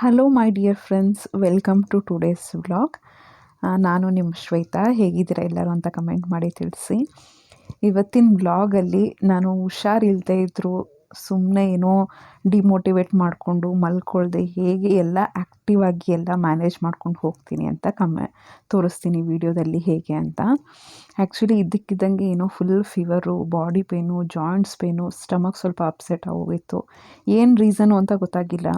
Hello my dear friends welcome to today's vlog ನಾನು ನಿಮ್ಮ ಶ್ವೇತಾ. ಹೇಗಿದ್ದೀರಾ ಎಲ್ಲರೂ ಅಂತ ಕಮೆಂಟ್ ಮಾಡಿ ತಿಳಿಸಿ. ಇವತ್ತಿನ ವ್ಲಾಗಲ್ಲಿ ನಾನು ಹುಷಾರಿಲ್ಲದೆ ಇದ್ದರೂ ಸುಮ್ಮನೆ ಏನೋ ಡಿಮೋಟಿವೇಟ್ ಮಾಡಿಕೊಂಡು, ಮಲ್ಕೊಳ್ದೆ ಹೇಗೆ ಎಲ್ಲ ಆ್ಯಕ್ಟಿವ್ ಆಗಿ ಎಲ್ಲ ಮ್ಯಾನೇಜ್ ಮಾಡ್ಕೊಂಡು ಹೋಗ್ತೀನಿ ಅಂತ ಕಮೆ ತೋರಿಸ್ತೀನಿ ವಿಡಿಯೋದಲ್ಲಿ ಹೇಗೆ ಅಂತ. ಆ್ಯಕ್ಚುಲಿ ಇದ್ದಕ್ಕಿದ್ದಂಗೆ ಏನೋ full fever body pain joints pain stomach ಸ್ವಲ್ಪ ಅಪ್ಸೆಟ್ ಆಗೋಗಿತ್ತು. ಏನು ರೀಸನು ಅಂತ ಗೊತ್ತಾಗಿಲ್ಲ.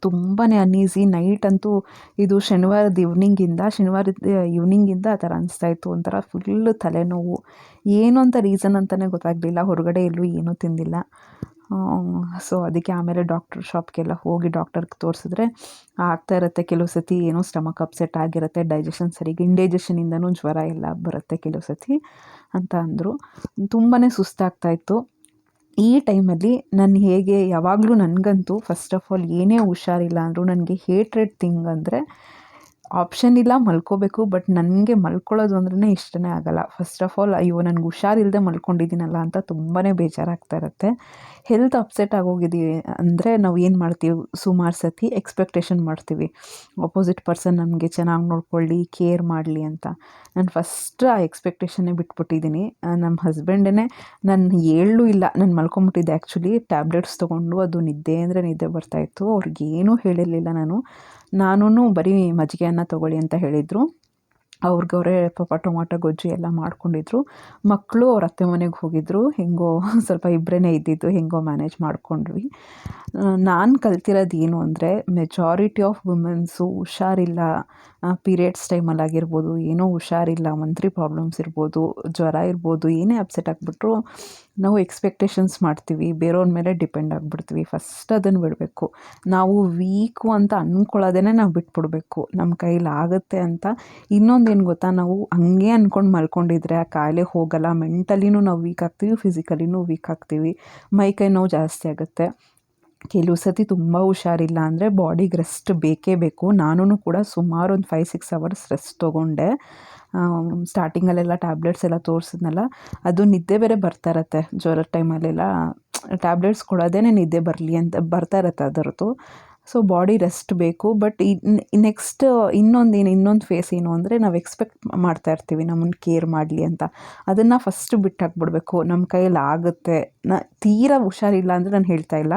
ತುಂಬಾ ಅನ್ಈಸಿ ನೈಟ್ ಅಂತೂ ಇದು ಶನಿವಾರದ ಈವ್ನಿಂಗಿಂದ ಶನಿವಾರದ ಈವ್ನಿಂಗಿಂದ ಆ ಥರ ಅನಿಸ್ತಾಯಿತ್ತು ಒಂಥರ ಫುಲ್ ತಲೆನೋವು. ಏನು ಅಂತ ರೀಸನ್ ಅಂತಲೇ ಗೊತ್ತಾಗಲಿಲ್ಲ. ಹೊರಗಡೆ ಎಲ್ಲೂ ಏನೂ ತಿಂದಿಲ್ಲ. ಸೊ ಅದಕ್ಕೆ ಆಮೇಲೆ ಡಾಕ್ಟರ್ ಶಾಪ್ಗೆಲ್ಲ ಹೋಗಿ ಡಾಕ್ಟರ್ಗೆ ತೋರಿಸಿದ್ರೆ ಆಗ್ತಾ ಇರುತ್ತೆ. ಕೆಲವು ಸತಿ ಏನೋ ಸ್ಟಮಕ್ ಅಪ್ಸೆಟ್ ಆಗಿರುತ್ತೆ. ಡೈಜೆಷನ್ ಸರಿಗೆ ಇಂಡೈಜೆಷನಿಂದನೂ ಜ್ವರ ಎಲ್ಲ ಬರುತ್ತೆ ಕೆಲವು ಸತಿ ಅಂತ ಅಂದರು. ತುಂಬಾ ಸುಸ್ತಾಗ್ತಾಯಿತ್ತು ಈ ಟೈಮಲ್ಲಿ ನಾನು ಹೇಗೆ ಯಾವಾಗಲೂ ನನಗಂತೂ ಫಸ್ಟ್ ಆಫ್ ಆಲ್ ಏನೇ ಹುಷಾರಿಲ್ಲ ಅಂದರೂ ನನಗೆ ಹೇಟ್ರೆಡ್ ಥಿಂಗ್ ಅಂದರೆ ಆಪ್ಷನ್ ಇಲ್ಲ, ಮಲ್ಕೋಬೇಕು ಬಟ್ ನನಗೆ ಮಲ್ಕೊಳ್ಳೋದು ಅಂದ್ರೇ ಇಷ್ಟನೇ ಆಗಲ್ಲ. ಫಸ್ಟ್ ಆಫ್ ಆಲ್ ಅಯ್ಯೋ, ನನಗೆ ಹುಷಾರಿಲ್ಲದೆ ಮಲ್ಕೊಂಡಿದ್ದೀನಲ್ಲ ಅಂತ ತುಂಬಾ ಬೇಜಾರಾಗ್ತಾ ಇರುತ್ತೆ. ಹೆಲ್ತ್ ಅಪ್ಸೆಟ್ ಆಗೋಗಿದ್ದೀವಿ ಅಂದರೆ ನಾವು ಏನು ಮಾಡ್ತೀವಿ? ಸುಮಾರು ಸತಿ ಎಕ್ಸ್ಪೆಕ್ಟೇಷನ್ ಮಾಡ್ತೀವಿ. ಅಪೋಸಿಟ್ ಪರ್ಸನ್ ನಮಗೆ ಚೆನ್ನಾಗಿ ನೋಡ್ಕೊಳ್ಳಿ ಕೇರ್ ಮಾಡಲಿ ಅಂತ. ನಾನು ಫಸ್ಟ್ ಆ ಎಕ್ಸ್ಪೆಕ್ಟೇಷನ್ನೇ ಬಿಟ್ಬಿಟ್ಟಿದ್ದೀನಿ ನಮ್ಮ ಹಸ್ಬೆಂಡೇ ನಾನು ಹೇಳೂ ಇಲ್ಲ. ನಾನು ಮಲ್ಕೊಂಬಿಟ್ಟಿದ್ದೆ ಆ್ಯಕ್ಚುಲಿ ಟ್ಯಾಬ್ಲೆಟ್ಸ್ ತೊಗೊಂಡು ಅದು ನಿದ್ದೆ ಅಂದರೆ ನಿದ್ದೆ ಬರ್ತಾಯಿತ್ತು ಅವ್ರಿಗೇನೂ ಹೇಳಿರಲಿಲ್ಲ ನಾನು. ನಾನು ಬರೀ ಮಜ್ಜಿಗೆಯನ್ನು ತೊಗೊಳ್ಳಿ ಅಂತ ಹೇಳಿದರು. ಅವ್ರಿಗವ್ರೆ ಪಾಪ ಟೊಮಾಟೊ, ಗೊಜ್ಜು ಎಲ್ಲ ಮಾಡ್ಕೊಂಡಿದ್ರು. ಮಕ್ಕಳು ಅವ್ರ ಅತ್ತೆ ಮನೆಗೆ ಹೋಗಿದ್ರು. ಹೆಂಗೋ ಸ್ವಲ್ಪ ಇಬ್ಬರೇ ಇದ್ದಿದ್ದು, ಹೆಂಗೋ ಮ್ಯಾನೇಜ್ ಮಾಡ್ಕೊಂಡ್ವಿ. ನಾನು ಕಲ್ತಿರೋದು ಏನು ಅಂದರೆ ಮೆಜಾರಿಟಿ ಆಫ್ ವುಮೆನ್ಸು ಹುಷಾರಿಲ್ಲ. ಪೀರಿಯಡ್ಸ್ ಟೈಮಲ್ಲಿ ಆಗಿರ್ಬೋದು, ಏನೋ ಹುಷಾರಿಲ್ಲ ಮಂತ್ರಿ ಪ್ರಾಬ್ಲಮ್ಸ್ ಇರ್ಬೋದು, ಜ್ವರ ಇರ್ಬೋದು, ಏನೇ ಅಪ್ಸೆಟ್ ಆಗಿಬಿಟ್ರು ನಾವು ಎಕ್ಸ್ಪೆಕ್ಟೇಷನ್ಸ್ ಮಾಡ್ತೀವಿ ಬೇರೆಯವ್ರ ಮೇಲೆ ಡಿಪೆಂಡ್ ಆಗಿಬಿಡ್ತೀವಿ. ಫಸ್ಟ್ ಅದನ್ನು ಬಿಡಬೇಕು. ನಾವು ವೀಕು ಅಂತ ಅಂದ್ಕೊಳ್ಳೋದೇ ನಾವು ಬಿಟ್ಬಿಡ್ಬೇಕು. ನಮ್ಮ ಕೈಲಿ ಆಗುತ್ತೆ ಅಂತ ಇನ್ನೊಂದೇನು ಗೊತ್ತಾ? ನಾವು ಹಂಗೆ ಅಂದ್ಕೊಂಡು ಮಲ್ಕೊಂಡಿದ್ರೆ ಆ ಕಾಯಿಲೆ ಹೋಗಲ್ಲ. ಮೆಂಟಲಿನೂ ನಾವು ವೀಕ್ ಆಗ್ತೀವಿ ಫಿಸಿಕಲಿನೂ ವೀಕ್ ಆಗ್ತೀವಿ. ಮೈ ಕೈ ನೋವು ಜಾಸ್ತಿ ಆಗುತ್ತೆ. ಕೆಲವು ಸತಿ ತುಂಬ ಹುಷಾರಿಲ್ಲ ಅಂದರೆ ಬಾಡಿಗೆ ರೆಸ್ಟ್ ಬೇಕೇ ಬೇಕು. ನಾನೂ ಕೂಡ ಸುಮಾರು ಒಂದು ಫೈವ್ ಸಿಕ್ಸ್ ಅವರ್ಸ್ ರೆಸ್ಟ್ ತೊಗೊಂಡೆ. ಸ್ಟಾರ್ಟಿಂಗಲ್ಲೆಲ್ಲ ಟ್ಯಾಬ್ಲೆಟ್ಸ್ ಎಲ್ಲ ತೋರಿಸಿದ್ನಲ್ಲ, ಅದು ನಿದ್ದೆ ಬೇರೆ ಬರ್ತಾ ಇರತ್ತೆ. ಜ್ವರದ ಟೈಮಲ್ಲೆಲ್ಲ ಟ್ಯಾಬ್ಲೆಟ್ಸ್ ಕೊಡೋದೇ ನಿದ್ದೆ ಬರಲಿ ಅಂತ ಬರ್ತಾ ಇರತ್ತೆ ಅದರದ್ದು. ಸೊ ಬಾಡಿ ರೆಸ್ಟ್ ಬೇಕು, ಬಟ್ ನೆಕ್ಸ್ಟ್, ಇನ್ನೊಂದು ಏನು, ಇನ್ನೊಂದು ಫೇಸ್ ಏನು ಅಂದರೆ ನಾವು ಎಕ್ಸ್ಪೆಕ್ಟ್ ಮಾಡ್ತಾ ಇರ್ತೀವಿ ನಮ್ಮನ್ನು ಕೇರ್ ಮಾಡಲಿ ಅಂತ. ಅದನ್ನು ಫಸ್ಟ್ ಬಿಟ್ಟಾಕ್ಬಿಡ್ಬೇಕು. ನಮ್ಮ ಕೈಯಲ್ಲಿ ಆಗುತ್ತೆ. ನ, ತೀರಾ ಹುಷಾರಿಲ್ಲ ಅಂದರೆ ನಾನು ಹೇಳ್ತಾ ಇಲ್ಲ.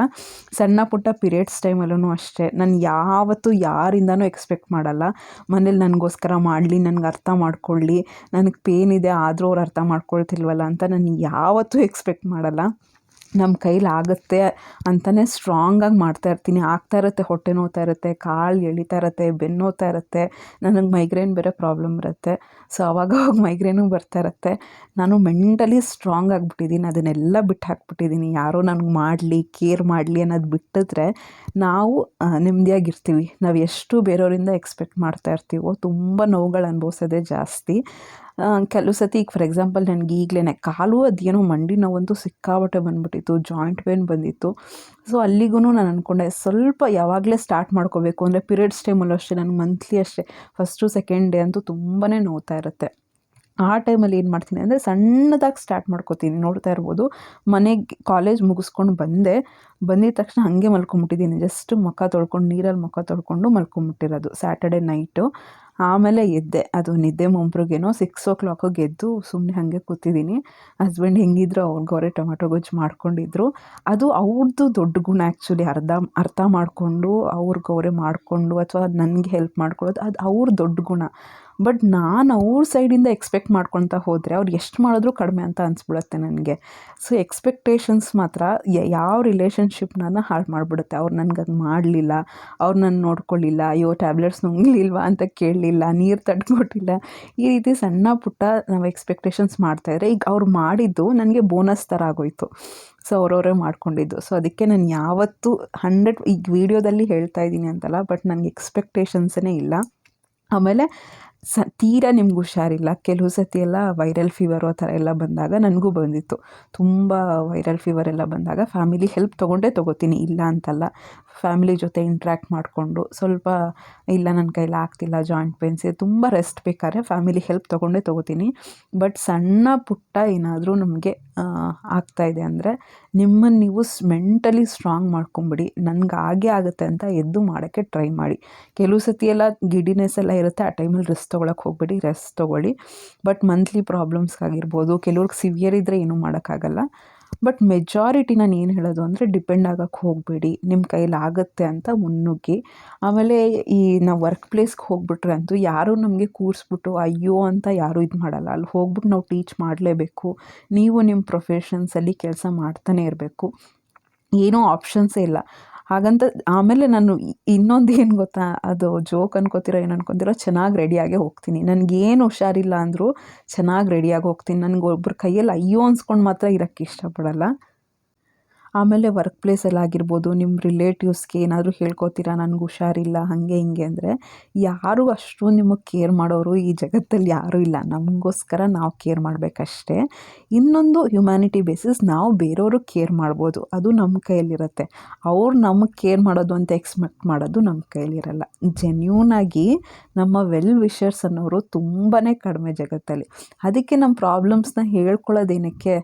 ಸಣ್ಣ ಪುಟ್ಟ ಪೀರಿಯಡ್ಸ್ ಟೈಮಲ್ಲೂ ಅಷ್ಟೇ. ನಾನು ಯಾವತ್ತೂ ಯಾರಿಂದನೂ ಎಕ್ಸ್ಪೆಕ್ಟ್ ಮಾಡಲ್ಲ. ಮನೇಲಿ ನನಗೋಸ್ಕರ ಮಾಡಲಿ, ನನಗೆ ಅರ್ಥ ಮಾಡ್ಕೊಳ್ಳಿ. ನನಗೆ ಪೇನ್ ಇದೆ ಆದರೂ ಅವ್ರು ಅರ್ಥ ಮಾಡ್ಕೊಳ್ತಿಲ್ವಲ್ಲ ಅಂತ ನಾನು ಯಾವತ್ತೂ ಎಕ್ಸ್ಪೆಕ್ಟ್ ಮಾಡಲ್ಲ. ನಮ್ಮ ಕೈಲಿ ಆಗುತ್ತೆ ಅಂತಲೇ ಸ್ಟ್ರಾಂಗಾಗಿ ಮಾಡ್ತಾ ಇರ್ತೀನಿ. ಆಗ್ತಾ ಇರುತ್ತೆ, ಹೊಟ್ಟೆ ನೋವ್ತಾ ಇರುತ್ತೆ, ಕಾಲು ಎಳಿತಾ ಇರುತ್ತೆ ಬೆನ್ನು ಇರುತ್ತೆ, ನನಗೆ ಮೈಗ್ರೇನ್ ಬೇರೆ ಪ್ರಾಬ್ಲಮ್ ಇರುತ್ತೆ. ಸೊ ಅವಾಗ ಅವಾಗ ಮೈಗ್ರೇನು ಬರ್ತಾ ಇರುತ್ತೆ. ನಾನು ಮೆಂಟಲಿ ಸ್ಟ್ರಾಂಗ್ ಆಗಿಬಿಟ್ಟಿದ್ದೀನಿ ಅದನ್ನೆಲ್ಲ ಬಿಟ್ಟು ಹಾಕ್ಬಿಟ್ಟಿದ್ದೀನಿ ಯಾರೋ ನನಗೆ ಮಾಡಲಿ ಕೇರ್ ಮಾಡಲಿ ಅನ್ನೋದು ಬಿಟ್ಟಿದ್ರೆ ನಾವು ನೆಮ್ಮದಿಯಾಗಿರ್ತೀವಿ ನಾವು ಎಷ್ಟು ಬೇರೆಯವರಿಂದ ಎಕ್ಸ್ಪೆಕ್ಟ್ ಮಾಡ್ತಾ ಇರ್ತೀವೋ, ತುಂಬ ನೋವುಗಳು ಅನುಭವಿಸೋದೇ ಜಾಸ್ತಿ. ಕೆಲವು ಸತಿ ಈಗ ಫಾರ್ ಎಕ್ಸಾಂಪಲ್ ನನಗೆ ಈಗಲೇ ಕಾಲು ಅದೇನೋ ಮಂಡಿ ನೋವಂತೂ ಸಿಕ್ಕಾಬಟ್ಟೆ ಬಂದ್ಬಿಟ್ಟಿತ್ತು ಜಾಯಿಂಟ್ ಪೇನ್ ಬಂದಿತ್ತು. ಸೊ ಅಲ್ಲಿಗೂ ನಾನು ಅಂದ್ಕೊಂಡೆ ಸ್ವಲ್ಪ ಯಾವಾಗಲೇ ಸ್ಟಾರ್ಟ್ ಮಾಡ್ಕೋಬೇಕು, ಅಂದರೆ ಪಿರಿಯಡ್ಸ್ ಟೈಮಲ್ಲೂ ಅಷ್ಟೇ, ನಾನು ಮಂತ್ಲಿ ಅಷ್ಟೇ ಫಸ್ಟು ಸೆಕೆಂಡ್ ಡೇ ಅಂತೂ ತುಂಬಾ ನೋವ್ತಾ ಇರುತ್ತೆ. ಆ ಟೈಮಲ್ಲಿ ಏನು ಮಾಡ್ತೀನಿ ಅಂದರೆ, ಸಣ್ಣದಾಗಿ ಸ್ಟಾರ್ಟ್ ಮಾಡ್ಕೋತೀನಿ, ನೋಡ್ತಾ ಇರ್ಬೋದು. ಮನೆಗೆ ಕಾಲೇಜ್ ಮುಗಿಸ್ಕೊಂಡು ಬಂದೆ, ಬಂದಿದ ತಕ್ಷಣ ಹಾಗೆ ಮಲ್ಕೊಂಬಿಟ್ಟಿದ್ದೀನಿ ಜಸ್ಟ್ ಮುಖ ತೊಳ್ಕೊಂಡು, ನೀರಲ್ಲಿ ಮುಖ ತೊಳ್ಕೊಂಡು ಮಲ್ಕೊಂಬಿಟ್ಟಿರೋದು ಸ್ಯಾಟರ್ಡೆ ನೈಟು ಆಮೇಲೆ ಎದ್ದೆ. ಅದು ನಿದ್ದೆ ಮೊಂಪ್ರಿಗೇನೋ ಸಿಕ್ಸ್ ಓ ಕ್ಲಾಕಿಗೆ ಎದ್ದು ಸುಮ್ಮನೆ ಹಾಗೆ ಕೂತಿದ್ದೀನಿ ಹಸ್ಬೆಂಡ್ ಹೆಂಗಿದ್ರು ಅವ್ರಿಗವ್ರೆ ಟೊಮೆಟೊ ಗೊಜ್ಜು ಮಾಡ್ಕೊಂಡಿದ್ರು. ಅದು ಅವ್ರದ್ದು ದೊಡ್ಡ ಗುಣ ಆ್ಯಕ್ಚುಲಿ ಅರ್ಧ, ಅರ್ಥ ಮಾಡಿಕೊಂಡು ಅವ್ರಿಗವ್ರೆ ಮಾಡಿಕೊಂಡು ಅಥವಾ ನನಗೆ ಹೆಲ್ಪ್ ಮಾಡ್ಕೊಳ್ಳೋದು ಅದು ಅವ್ರ ದೊಡ್ಡ ಗುಣ. ಬಟ್ ನಾನು ಅವ್ರ ಸೈಡಿಂದ ಎಕ್ಸ್ಪೆಕ್ಟ್ ಮಾಡ್ಕೊತಾ ಹೋದರೆ ಅವ್ರು ಎಷ್ಟು ಮಾಡಿದ್ರೂ ಕಡಿಮೆ ಅಂತ ಅನಿಸ್ಬಿಡುತ್ತೆ ನನಗೆ. ಸೊ ಎಕ್ಸ್ಪೆಕ್ಟೇಷನ್ಸ್ ಮಾತ್ರ ಯಾವ ರಿಲೇಷನ್ಶಿಪ್ನ ಹಾಳು ಮಾಡಿಬಿಡುತ್ತೆ. ಅವ್ರು ನನಗೆ ಹಂಗೆ ಮಾಡಲಿಲ್ಲ. ಅವ್ರು ನನ್ನ ನೋಡ್ಕೊಳ್ಳಿಲ್ಲ ಅಯ್ಯೋ ಟ್ಯಾಬ್ಲೆಟ್ಸ್ ನುಂಗ್ಲಿಲ್ವಾ ಅಂತ ಕೇಳಲಿಲ್ಲ ನೀರು ತಡ್ಕೊಟ್ಟಿಲ್ಲ ಈ ರೀತಿ ಸಣ್ಣ ಪುಟ್ಟ ನಾವು ಎಕ್ಸ್ಪೆಕ್ಟೇಷನ್ಸ್ ಮಾಡ್ತಾಯಿದ್ರೆ ಈಗ ಅವ್ರು ಮಾಡಿದ್ದು ನನಗೆ ಬೋನಸ್ ಥರ ಆಗೋಯ್ತು. ಸೊ ಅವರವರೇ ಮಾಡ್ಕೊಂಡಿದ್ದು. ಸೊ ಅದಕ್ಕೆ ನಾನು ಯಾವತ್ತೂ ಹಂಡ್ರೆಡ್ ಈಗ ವೀಡಿಯೋದಲ್ಲಿ ಹೇಳ್ತಾ ಇದ್ದೀನಿ ಅಂತಲ್ಲ ಬಟ್ ನನಗೆ ಎಕ್ಸ್ಪೆಕ್ಟೇಷನ್ಸೇ ಇಲ್ಲ. ಆಮೇಲೆ ಸ, ತೀರಾ ನಿಮ್ಗೆ ಹುಷಾರಿಲ್ಲ. ಕೆಲವು ಸತಿ ಎಲ್ಲ ವೈರಲ್ ಫೀವರು ಆ ಥರ ಎಲ್ಲ ಬಂದಾಗ ನನಗೂ ಬಂದಿತ್ತು. ತುಂಬ ವೈರಲ್ ಫೀವರ್ ಎಲ್ಲ ಬಂದಾಗ ಫ್ಯಾಮಿಲಿ ಹೆಲ್ಪ್ ತೊಗೊಂಡೇ ತೊಗೋತೀನಿ. ಇಲ್ಲ ಅಂತಲ್ಲ ಫ್ಯಾಮಿಲಿ ಜೊತೆ ಇಂಟ್ರ್ಯಾಕ್ಟ್ ಮಾಡಿಕೊಂಡು ಸ್ವಲ್ಪ, ಇಲ್ಲ ನನ್ನ ಕೈಲಿ ಆಗ್ತಿಲ್ಲ ಜಾಯಿಂಟ್ ಪೇನ್ಸ್ ತುಂಬ ರೆಸ್ಟ್ ಬೇಕಾದ್ರೆ ಫ್ಯಾಮಿಲಿ ಹೆಲ್ಪ್ ತೊಗೊಂಡೇ ತೊಗೋತೀನಿ. ಬಟ್ ಸಣ್ಣ ಪುಟ್ಟ ಏನಾದರೂ ನಮಗೆ ಆಗ್ತಾಯಿದೆ ಅಂದರೆ ನಿಮ್ಮನ್ನು ನೀವು ಮೆಂಟಲಿ ಸ್ಟ್ರಾಂಗ್ ಮಾಡ್ಕೊಂಬಿಡಿ. ನನಗೆ ಆಗೇ ಆಗುತ್ತೆ ಅಂತ ಎದ್ದು ಮಾಡೋಕ್ಕೆ ಟ್ರೈ ಮಾಡಿ. ಕೆಲವು ಸತಿ ಎಲ್ಲ ಗಿಡಿನೆಸ್ ಎಲ್ಲ ಇರುತ್ತೆ, ಆ ಟೈಮಲ್ಲಿ ರೆಸ್ಟ್ ತೊಗೊಳಕ್ಕೆ ಹೋಗಬೇಡಿ ರೆಸ್ಟ್ ತೊಗೊಳ್ಳಿ. ಬಟ್ ಮಂತ್ಲಿ ಪ್ರಾಬ್ಲಮ್ಸ್ಗಾಗಿರ್ಬೋದು ಕೆಲವ್ರಿಗೆ ಸಿವಿಯರ್ ಇದ್ದರೆ ಏನೂ ಮಾಡೋಕ್ಕಾಗಲ್ಲ. ಬಟ್ ಮೆಜಾರಿಟಿ ನಾನು ಏನು ಹೇಳೋದು ಅಂದರೆ ಡಿಪೆಂಡ್ ಆಗೋಕ್ಕೆ ಹೋಗಬೇಡಿ. ನಿಮ್ಮ ಕೈಲಿ ಆಗುತ್ತೆ ಅಂತ ಮುನ್ನುಗ್ಗಿ. ಆಮೇಲೆ ಈ ನಾವು ವರ್ಕ್ ಪ್ಲೇಸ್ಗೆ ಹೋಗ್ಬಿಟ್ರೆ ಅಂತೂ ಯಾರೂ ನಮಗೆ ಕೂರಿಸ್ಬಿಟ್ಟು ಅಯ್ಯೋ ಅಂತ ಯಾರೂ ಇದು ಮಾಡಲ್ಲ. ಅಲ್ಲಿ ಹೋಗ್ಬಿಟ್ಟು ನಾವು ಟೀಚ್ ಮಾಡಲೇಬೇಕು. ನೀವು ನಿಮ್ಮ ಪ್ರೊಫೆಷನ್ಸಲ್ಲಿ ಕೆಲಸ ಮಾಡ್ತಾನೆ ಇರಬೇಕು. ಏನೂ ಆಪ್ಷನ್ಸೇ ಇಲ್ಲ. ಹಾಗಂತ ಆಮೇಲೆ ನಾನು ಇನ್ನೊಂದು ಏನು ಗೊತ್ತಾ, ಅದು ಜೋಕ್ ಅನ್ಕೋತಿರೋ ಏನು ಅನ್ಕೊತಿರೋ ಚೆನ್ನಾಗಿ ರೆಡಿಯಾಗೇ ಹೋಗ್ತೀನಿ. ನನಗೇನು ಹುಷಾರಿಲ್ಲ ಅಂದರೂ ಚೆನ್ನಾಗಿ ರೆಡಿಯಾಗಿ ಹೋಗ್ತೀನಿ. ನನಗೆ ಒಬ್ಬರ ಕೈಯಲ್ಲಿ ಅಯ್ಯೋ ಅನ್ಸ್ಕೊಂಡು ಮಾತ್ರ ಇರೋಕ್ಕೆ ಇಷ್ಟಪಡಲ್ಲ. ಆಮೇಲೆ ವರ್ಕ್ ಪ್ಲೇಸಲ್ಲಿ ಆಗಿರ್ಬೋದು ನಿಮ್ಮ ರಿಲೇಟಿವ್ಸ್ಗೆ ಏನಾದರೂ ಹೇಳ್ಕೊತೀರಾ, ನನಗೆ ಹುಷಾರಿಲ್ಲ, ಹಾಗೆ ಹಿಂಗೆ ಅಂದರೆ, ಯಾರು ಅಷ್ಟು ನಿಮಗೆ ಕೇರ್ ಮಾಡೋರು ಈ ಜಗತ್ತಲ್ಲಿ ಯಾರೂ ಇಲ್ಲ. ನಮಗೋಸ್ಕರ ನಾವು ಕೇರ್ ಮಾಡಬೇಕಷ್ಟೇ. ಇನ್ನೊಂದು ಹ್ಯುಮ್ಯಾನಿಟಿ ಬೇಸಿಸ್ ನಾವು ಬೇರೆಯವರು ಕೇರ್ ಮಾಡ್ಬೋದು. ಅದು ನಮ್ಮ ಕೈಯಲ್ಲಿರುತ್ತೆ. ಅವ್ರು ನಮಗೆ ಕೇರ್ ಮಾಡೋದು ಅಂತ ಎಕ್ಸ್ಪೆಕ್ಟ್ ಮಾಡೋದು ನಮ್ಮ ಕೈಯಲ್ಲಿರಲ್ಲ. ಜೆನ್ಯೂನಾಗಿ ನಮ್ಮ ವೆಲ್ ವಿಷರ್ಸ್ ಅನ್ನೋರು ತುಂಬಾ ಕಡಿಮೆ ಜಗತ್ತಲ್ಲಿ. ಅದಕ್ಕೆ ನಮ್ಮ ಪ್ರಾಬ್ಲಮ್ಸ್ನ ಹೇಳ್ಕೊಳ್ಳೋದೇನಕ್ಕೆ?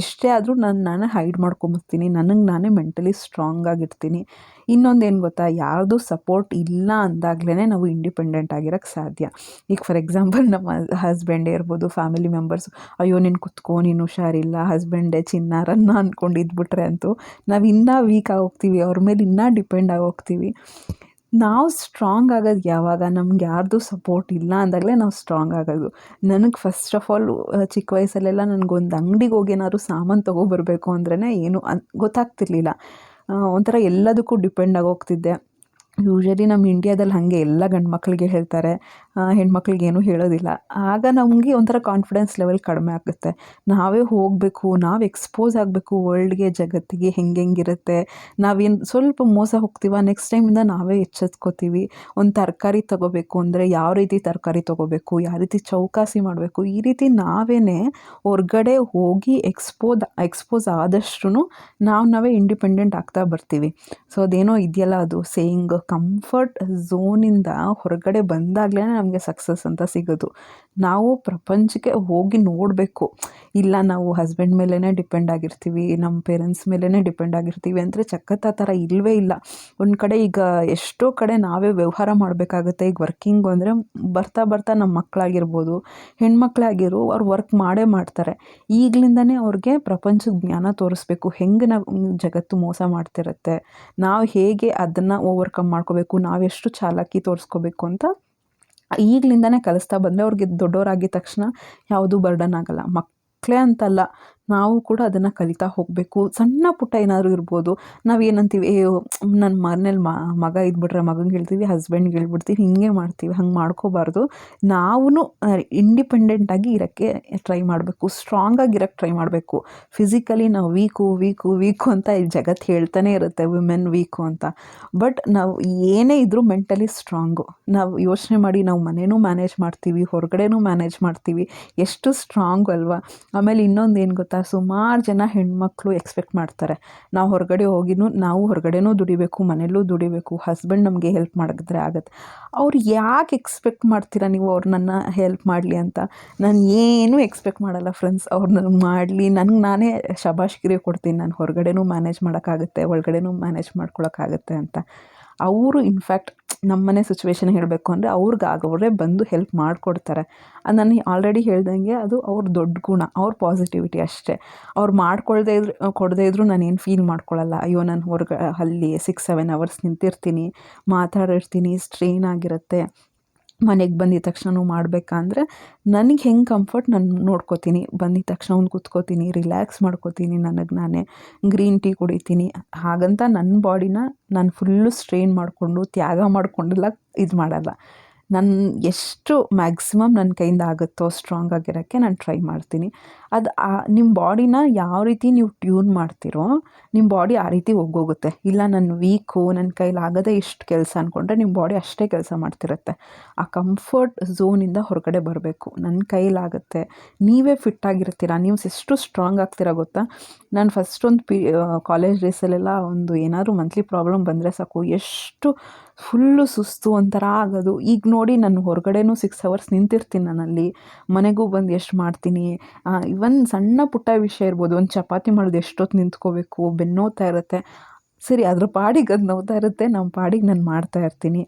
ಎಷ್ಟೇ ಆದರೂ ನಾನು ನಾನು ಹೈಡ್ ಮಾಡ್ಕೊಂಬರ್ತೀನಿ ನನಗೆ ನಾನೇ ಮೆಂಟಲಿ ಸ್ಟ್ರಾಂಗ್ ಆಗಿರ್ತೀನಿ. ಏನು ಗೊತ್ತಾ? ಯಾರ್ದು ಸಪೋರ್ಟ್ ಇಲ್ಲ ಅಂದಾಗಲೇ ನಾವು ಇಂಡಿಪೆಂಡೆಂಟ್ ಆಗಿರೋಕ್ಕೆ ಸಾಧ್ಯ. ಈಗ ಫಾರ್ ಎಕ್ಸಾಂಪಲ್ ನಮ್ಮ ಹಸ್ಬೆಂಡೇ ಇರ್ಬೋದು ಫ್ಯಾಮಿಲಿ ಮೆಂಬರ್ಸ್ ಅಯ್ಯೋ, ನೀನು ಕುತ್ಕೋ, ನೀನು ಹುಷಾರಿಲ್ಲ ಹಸ್ಬೆಂಡೇ ಚಿನ್ನಾರನ್ನ ಅಂದ್ಕೊಂಡು ಇದ್ಬಿಟ್ರೆ ಅಂತೂ ನಾವು ಇನ್ನೂ ವೀಕ್ ಆಗೋಗ್ತೀವಿ ಅವ್ರ ಮೇಲೆ ಇನ್ನೂ ಡಿಪೆಂಡ್ ಆಗೋಗ್ತೀವಿ ನಾವು ಸ್ಟ್ರಾಂಗ್ ಆಗೋದು ಯಾವಾಗ? ನಮ್ಗೆ ಯಾರ್ದು ಸಪೋರ್ಟ್ ಇಲ್ಲ ಅಂದಾಗಲೇ ನಾವು ಸ್ಟ್ರಾಂಗ್ ಆಗೋದು. ನನಗೆ ಫಸ್ಟ್ ಆಫ್ ಆಲ್ ಚಿಕ್ಕ ವಯಸ್ಸಲ್ಲೆಲ್ಲ ನನಗೊಂದು ಅಂಗಡಿಗೆ ಹೋಗಿ ಏನಾದ್ರು ಸಾಮಾನು ತೊಗೊಬರ್ಬೇಕು ಅಂದ್ರೇ ಏನು ಅನ್, ಗೊತ್ತಾಗ್ತಿರ್ಲಿಲ್ಲ. ಒಂಥರ ಎಲ್ಲದಕ್ಕೂ ಡಿಪೆಂಡ್ ಆಗೋಗ್ತಿದ್ದೆ ಯೂಶ್ವಲಿ ನಮ್ಮ ಇಂಡಿಯಾದಲ್ಲಿ ಹಾಗೆ ಎಲ್ಲ ಗಂಡು ಮಕ್ಕಳಿಗೆ ಹೇಳ್ತಾರೆ. ಹೆಣ್ಮಕ್ಳಿಗೆ ಏನೂ ಹೇಳೋದಿಲ್ಲ. ಆಗ ನಮಗೆ ಒಂಥರ ಕಾನ್ಫಿಡೆನ್ಸ್ ಲೆವೆಲ್ ಕಡಿಮೆ ಆಗುತ್ತೆ. ನಾವೇ ಹೋಗಬೇಕು, ನಾವು ಎಕ್ಸ್ಪೋಸ್ ಆಗಬೇಕು ವರ್ಲ್ಡ್ಗೆ ಜಗತ್ತಿಗೆ ಹೆಂಗೆ ಹೆಂಗಿರುತ್ತೆ. ನಾವೇನು ಸ್ವಲ್ಪ ಮೋಸ ಹೋಗ್ತೀವ ನೆಕ್ಸ್ಟ್ ಟೈಮಿಂದ ನಾವೇ ಎಚ್ಚೆತ್ಕೋತೀವಿ. ಒಂದು ತರಕಾರಿ ತೊಗೋಬೇಕು ಅಂದರೆ ಯಾವ ರೀತಿ ತರಕಾರಿ ತೊಗೋಬೇಕು, ಯಾವ ರೀತಿ ಚೌಕಾಸಿ ಮಾಡಬೇಕು, ಈ ರೀತಿ ನಾವೇ ಹೊರಗಡೆ ಹೋಗಿ ಎಕ್ಸ್ಪೋದ್ ಎಕ್ಸ್ಪೋಸ್ ಆದಷ್ಟು ನಾವು ನಾವೇ ಇಂಡಿಪೆಂಡೆಂಟ್ ಆಗ್ತಾ ಬರ್ತೀವಿ. ಸೊ ಅದೇನೋ ಇದೆಯಲ್ಲ ಅದು ಸೇಯಿಂಗ್ ಕಂಫರ್ಟ್ ಝೋನಿಂದ ಹೊರಗಡೆ ಬಂದಾಗಲೇ ನಮಗೆ ಸಕ್ಸಸ್ ಅಂತ ಸಿಗೋದು. ನಾವು ಪ್ರಪಂಚಕ್ಕೆ ಹೋಗಿ ನೋಡಬೇಕು. ಇಲ್ಲ, ನಾವು ಹಸ್ಬೆಂಡ್ ಮೇಲೇ ಡಿಪೆಂಡ್ ಆಗಿರ್ತೀವಿ ನಮ್ಮ ಪೇರೆಂಟ್ಸ್ ಮೇಲೇ ಡಿಪೆಂಡ್ ಆಗಿರ್ತೀವಿ ಅಂದರೆ ಚಕ್ಕತ್ತ ಆ ಥರ ಇಲ್ಲವೇ ಇಲ್ಲ. ಒಂದು ಕಡೆ ಈಗ ಎಷ್ಟೋ ಕಡೆ ನಾವೇ ವ್ಯವಹಾರ ಮಾಡಬೇಕಾಗುತ್ತೆ. ಈಗ ವರ್ಕಿಂಗು ಅಂದರೆ ಬರ್ತಾ ಬರ್ತಾ ನಮ್ಮ ಮಕ್ಕಳಾಗಿರ್ಬೋದು ಹೆಣ್ಮಕ್ಳಾಗಿರೋ ಅವ್ರು ವರ್ಕ್ ಮಾಡೇ ಮಾಡ್ತಾರೆ. ಈಗಲಿಂದನೇ ಅವ್ರಿಗೆ ಪ್ರಪಂಚದ ಜ್ಞಾನ ತೋರಿಸ್ಬೇಕು. ಹೆಂಗೆ ನಾವು ಜಗತ್ತು ಮೋಸ ಮಾಡ್ತಿರುತ್ತೆ? ನಾವು ಹೇಗೆ ಅದನ್ನು ಓವರ್ಕಮ್ ಮಾಡ್ಕೋಬೇಕು? ನಾವೆಷ್ಟು ಚಾಲಾಕಿ ತೋರಿಸ್ಕೋಬೇಕು ಅಂತ ಈಗಲಿಂದನೇ ಕಲಿಸ್ತಾ ಬಂದರೆ ಅವ್ರಿಗೆ ದೊಡ್ಡವರಾಗಿದ್ದ ತಕ್ಷಣ ಯಾವುದೂ ಬರ್ಡನ್ ಆಗಲ್ಲ. ಮಕ್ಕಳೇ ಅಂತಲ್ಲ. ನಾವು ಕೂಡ ಅದನ್ನು ಕಲಿತಾ ಹೋಗಬೇಕು. ಸಣ್ಣ ಪುಟ್ಟ ಏನಾದರೂ ಇರ್ಬೋದು. ನಾವು ಏನಂತೀವಿ, ಏ ನನ್ನ ಮನೇಲಿ ಮಗ ಇದ್ಬಿಟ್ರೆ ಮಗಂಗೆ ಹೇಳ್ತೀವಿ ಹಸ್ಬೆಂಡ್ಗೆ ಹೇಳ್ಬಿಡ್ತೀವಿ, ಹಿಂಗೆ ಮಾಡ್ತೀವಿ, ಹಂಗೆ ಮಾಡ್ಕೋಬಾರ್ದು. ನಾವು ಇಂಡಿಪೆಂಡೆಂಟಾಗಿ ಇರೋಕ್ಕೆ ಟ್ರೈ ಮಾಡಬೇಕು. ಸ್ಟ್ರಾಂಗಾಗಿ ಇರೋಕ್ಕೆ ಟ್ರೈ ಮಾಡಬೇಕು. ಫಿಸಿಕಲಿ ನಾವು ವೀಕು ವೀಕು ವೀಕು ಅಂತ ಈ ಜಗತ್ತು ಹೇಳ್ತಾನೆ ಇರುತ್ತೆ ವಿಮೆನ್ ವೀಕು ಅಂತ. ಬಟ್ ನಾವು ಏನೇ ಇದ್ದರೂ ಮೆಂಟಲಿ ಸ್ಟ್ರಾಂಗು ನಾವು ಯೋಚನೆ ಮಾಡಿ ನಾವು ಮನೇನೂ ಮ್ಯಾನೇಜ್ ಮಾಡ್ತೀವಿ, ಹೊರಗಡೆನೂ ಮ್ಯಾನೇಜ್ ಮಾಡ್ತೀವಿ. ಎಷ್ಟು ಸ್ಟ್ರಾಂಗು ಅಲ್ವಾ? ಆಮೇಲೆ ಇನ್ನೊಂದು ಏನು ಗೊತ್ತಾ? ಸುಮಾರು ಜನ ಹೆಣ್ಮಕ್ಳು ಎಕ್ಸ್ಪೆಕ್ಟ್ ಮಾಡ್ತಾರೆ. ನಾವು ಹೊರಗಡೆ ಹೋಗಿನೂ ನಾವು ಹೊರಗಡೆನೂ ದುಡಿಬೇಕು, ಮನೆಯಲ್ಲೂ ದುಡಿಬೇಕು ಹಸ್ಬೆಂಡ್ ನಮಗೆ ಹೆಲ್ಪ್ ಮಾಡಿದ್ರೆ ಆಗುತ್ತೆ. ಅವ್ರು ಯಾಕೆ ಎಕ್ಸ್ಪೆಕ್ಟ್ ಮಾಡ್ತೀರಾ ನೀವು ಅವ್ರು ನನ್ನ ಹೆಲ್ಪ್ ಮಾಡಲಿ ಅಂತ? ನಾನು ಏನೂ ಎಕ್ಸ್ಪೆಕ್ಟ್ ಮಾಡಲ್ಲ ಫ್ರೆಂಡ್ಸ್ ಅವ್ರು ನನಗೆ ಮಾಡಲಿ. ನನಗೆ ನಾನೇ ಶಬಾಷ್ಗಿರಿ ಕೊಡ್ತೀನಿ. ನಾನು ಹೊರಗಡೆನೂ ಮ್ಯಾನೇಜ್ ಮಾಡೋಕ್ಕಾಗುತ್ತೆ, ಒಳಗಡೆನೂ ಮ್ಯಾನೇಜ್ ಮಾಡ್ಕೊಳಕ್ಕಾಗುತ್ತೆ ಅಂತ. ಅವರು ಇನ್ಫ್ಯಾಕ್ಟ್ ನಮ್ಮನೆ ಸಿಚುವೇಶನ್ ಹೇಳಬೇಕು ಅಂದರೆ ಅವ್ರಿಗೆ ಆಗವರೇ ಬಂದು ಹೆಲ್ಪ್ ಮಾಡಿಕೊಡ್ತಾರೆ. ಅದು ನಾನು ಆಲ್ರೆಡಿ ಹೇಳ್ದಂಗೆ ಅದು ಅವ್ರ ದೊಡ್ಡ ಗುಣ, ಅವ್ರ ಪಾಸಿಟಿವಿಟಿ ಅಷ್ಟೇ. ಅವ್ರು ಮಾಡ್ಕೊಳ್ದೇ ಇದ್ರು, ಕೊಡದೇ ಇದ್ದರೂ ಏನು ಫೀಲ್ ಮಾಡ್ಕೊಳ್ಳಲ್ಲ ಅಯ್ಯೋ, ನಾನು ಹೊರಗೆ ಅಲ್ಲಿ ಸಿಕ್ಸ್ ಸೆವೆನ್ ಅವರ್ಸ್ ನಿಂತಿರ್ತೀನಿ, ಮಾತಾಡಿರ್ತೀನಿ ಸ್ಟ್ರೈನ್ ಆಗಿರುತ್ತೆ. ಮನೆಗೆ ಬಂದಿದ ತಕ್ಷಣವೂ ಮಾಡಬೇಕಂದ್ರೆ ನನಗೆ ಹೆಂಗೆ ಕಂಫರ್ಟ್ ನಾನು ನೋಡ್ಕೋತೀನಿ. ಬಂದಿದ ತಕ್ಷಣ ಒಂದು ಕುತ್ಕೋತೀನಿ ರಿಲ್ಯಾಕ್ಸ್ ಮಾಡ್ಕೋತೀನಿ ನನಗೆ ನಾನೇ. ಗ್ರೀನ್ ಟೀ ಕುಡಿತೀನಿ. ಹಾಗಂತ ನನ್ನ ಬಾಡಿನ ನಾನು ಫುಲ್ಲು ಸ್ಟ್ರೈನ್ ಮಾಡಿಕೊಂಡು, ತ್ಯಾಗ ಮಾಡಿಕೊಂಡೆಲ್ಲ ಇದು ಮಾಡಲ್ಲ. ನಾನು ಎಷ್ಟು ಮ್ಯಾಕ್ಸಿಮಮ್ ನನ್ನ ಕೈಯಿಂದ ಆಗುತ್ತೋ ಸ್ಟ್ರಾಂಗ್ ಆಗಿರೋಕ್ಕೆ ನಾನು ಟ್ರೈ ಮಾಡ್ತೀನಿ. ಅದು ಆ ನಿಮ್ಮ ಬಾಡಿನ ಯಾವ ರೀತಿ ನೀವು ಟ್ಯೂನ್ ಮಾಡ್ತೀರೋ ನಿಮ್ಮ ಬಾಡಿ ಆ ರೀತಿ ಹೋಗೋಗುತ್ತೆ ಇಲ್ಲ ನಾನು ವೀಕು ನನ್ನ ಕೈಲಿ ಆಗದೆ ಇಷ್ಟು ಕೆಲಸ ಅಂದ್ಕೊಂಡ್ರೆ ನಿಮ್ಮ ಬಾಡಿ ಅಷ್ಟೇ ಕೆಲಸ ಮಾಡ್ತಿರುತ್ತೆ. ಆ ಕಂಫರ್ಟ್ ಝೋನಿಂದ ಹೊರಗಡೆ ಬರಬೇಕು. ನನ್ನ ಕೈಲಾಗುತ್ತೆ ನೀವೇ ಫಿಟ್ ಆಗಿರ್ತೀರ. ನೀವು ಎಷ್ಟು ಸ್ಟ್ರಾಂಗ್ ಆಗ್ತೀರ ಗೊತ್ತಾ? ನಾನು ಫಸ್ಟ್ ಒಂದು ಪಿ ಕಾಲೇಜ್ ಡೇಸಲ್ಲೆಲ್ಲ ಒಂದು ಏನಾದರೂ ಮಂತ್ಲಿ ಪ್ರಾಬ್ಲಮ್ ಬಂದರೆ ಸಾಕು. ಎಷ್ಟು ಫುಲ್ಲು ಸುಸ್ತು ಒಂಥರ ಆಗೋದು. ಈಗ ನೋಡಿ ನಾನು ಹೊರಗಡೆನೂ ಸಿಕ್ಸ್ ಅವರ್ಸ್ ನಿಂತಿರ್ತೀನಿ ನಾನಲ್ಲಿ ಮನೆಗೂ ಬಂದು ಎಷ್ಟು ಮಾಡ್ತೀನಿ? ಇವನ್ ಸಣ್ಣ ಪುಟ್ಟ ವಿಷಯ ಇರ್ಬೋದು. ಒಂದು ಚಪಾತಿ ಮಾಡೋದು ಎಷ್ಟೊತ್ತು ನಿಂತ್ಕೋಬೇಕು? ಬೆನ್ನೋತಾ ಇರುತ್ತೆ. ಸರಿ, ಅದ್ರ ಪಾಡಿಗೆ ಅದು ನೋವ್ತಾ ಇರುತ್ತೆ. ನಮ್ಮ ಪಾಡಿಗೆ ನಾನು ಮಾಡ್ತಾ ಇರ್ತೀನಿ.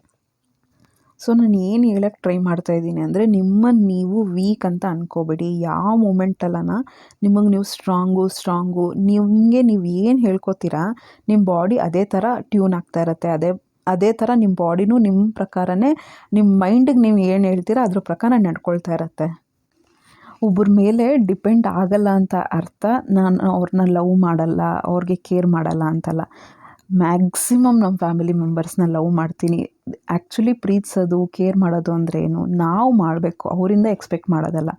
ಸೊ ನಾನು ಏನು ಹೇಳಕ್ಕೆ ಟ್ರೈ ಮಾಡ್ತಾ ಇದ್ದೀನಿ ಅಂದರೆ ನಿಮ್ಮನ್ನು ನೀವು ವೀಕ್ ಅಂತ ಅಂದ್ಕೋಬೇಡಿ ಯಾವ ಮೂಮೆಂಟಲ್ಲನ ನಿಮಗೆ ನೀವು ಸ್ಟ್ರಾಂಗು ಸ್ಟ್ರಾಂಗು ನಿಮಗೆ ನೀವು ಏನು ಹೇಳ್ಕೊತೀರಾ ನಿಮ್ಮ ಬಾಡಿ ಅದೇ ಥರ ಟ್ಯೂನ್ ಆಗ್ತಾ ಇರುತ್ತೆ. ಅದೇ ಅದೇ ಥರ ನಿಮ್ಮ ಬಾಡಿನೂ ನಿಮ್ಮ ಪ್ರಕಾರನೇ ನಿಮ್ಮ ಮೈಂಡಿಗೆ ನೀವು ಏನು ಹೇಳ್ತೀರಾ ಅದ್ರ ಪ್ರಕಾರ ನಡ್ಕೊಳ್ತಾ ಇರತ್ತೆ. ಒಬ್ಬರ ಮೇಲೆ ಡಿಪೆಂಡ್ ಆಗಲ್ಲ ಅಂತ ಅರ್ಥ ನಾನು ಅವ್ರನ್ನ ಲವ್ ಮಾಡಲ್ಲ, ಅವ್ರಿಗೆ ಕೇರ್ ಮಾಡಲ್ಲ ಅಂತಲ್ಲ. ಮ್ಯಾಕ್ಸಿಮಮ್ ನಮ್ಮ ಫ್ಯಾಮಿಲಿ ಮೆಂಬರ್ಸ್ನ ಲವ್ ಮಾಡ್ತೀನಿ. ಆ್ಯಕ್ಚುಲಿ ಪ್ರೀತಿಸೋದು ಕೇರ್ ಮಾಡೋದು ಅಂದರೆ ಏನು? ನಾವು ಮಾಡಬೇಕು. ಅವರಿಂದ ಎಕ್ಸ್ಪೆಕ್ಟ್ ಮಾಡೋದಲ್ಲ.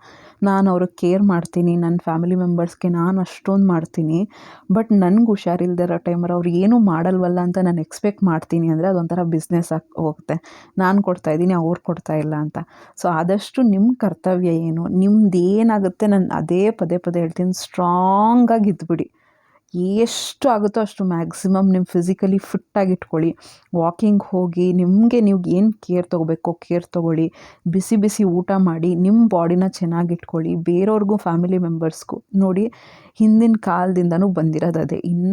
ನಾನು ಅವ್ರಿಗೆ ಕೇರ್ ಮಾಡ್ತೀನಿ ನನ್ನ ಫ್ಯಾಮಿಲಿ ಮೆಂಬರ್ಸ್ಗೆ ನಾನು ಅಷ್ಟೊಂದು ಮಾಡ್ತೀನಿ ಬಟ್ ನನಗೆ ಹುಷಾರಿಲ್ದೇ ಇರೋ ಟೈಮಲ್ಲಿ ಅವ್ರು ಏನೂ ಮಾಡಲ್ವಲ್ಲ ಅಂತ ನಾನು ಎಕ್ಸ್ಪೆಕ್ಟ್ ಮಾಡ್ತೀನಿ ಅಂದರೆ ಅದೊಂಥರ ಬಿಸ್ನೆಸ್ ಆಗಿ ಹೋಗುತ್ತೆ. ನಾನು ಕೊಡ್ತಾ ಇದ್ದೀನಿ, ಅವ್ರು ಕೊಡ್ತಾ ಇಲ್ಲ ಅಂತ. ಸೊ ಆದಷ್ಟು ನಿಮ್ಮ ಕರ್ತವ್ಯ ಏನು? ನಿಮ್ದು ಏನಾಗುತ್ತೆ? ನಾನು ಅದೇ ಪದೇ ಪದೇ ಹೇಳ್ತೀನಿ ಸ್ಟ್ರಾಂಗಾಗಿ ಇದ್ಬಿಡಿ. ಎಷ್ಟು ಆಗುತ್ತೋ ಅಷ್ಟು ಮ್ಯಾಕ್ಸಿಮಮ್ ನಿಮ್ಮ ಫಿಸಿಕಲಿ ಫಿಟ್ಟಾಗಿ ಇಟ್ಕೊಳ್ಳಿ. ವಾಕಿಂಗ್ ಹೋಗಿ, ನಿಮಗೆ ನೀವು ಏನು ಕೇರ್ ತೊಗೋಬೇಕೋ ಕೇರ್ ತೊಗೊಳ್ಳಿ. ಬಿಸಿ ಬಿಸಿ ಊಟ ಮಾಡಿ ನಿಮ್ಮ ಬಾಡಿನ ಚೆನ್ನಾಗಿ ಇಟ್ಕೊಳ್ಳಿ. ಬೇರೆಯವ್ರಿಗೂ ಫ್ಯಾಮಿಲಿ ಮೆಂಬರ್ಸ್ಗೂ ನೋಡಿ, ಹಿಂದಿನ ಕಾಲದಿಂದನೂ ಬಂದಿರೋದು ಅದೇ. ಇನ್ನು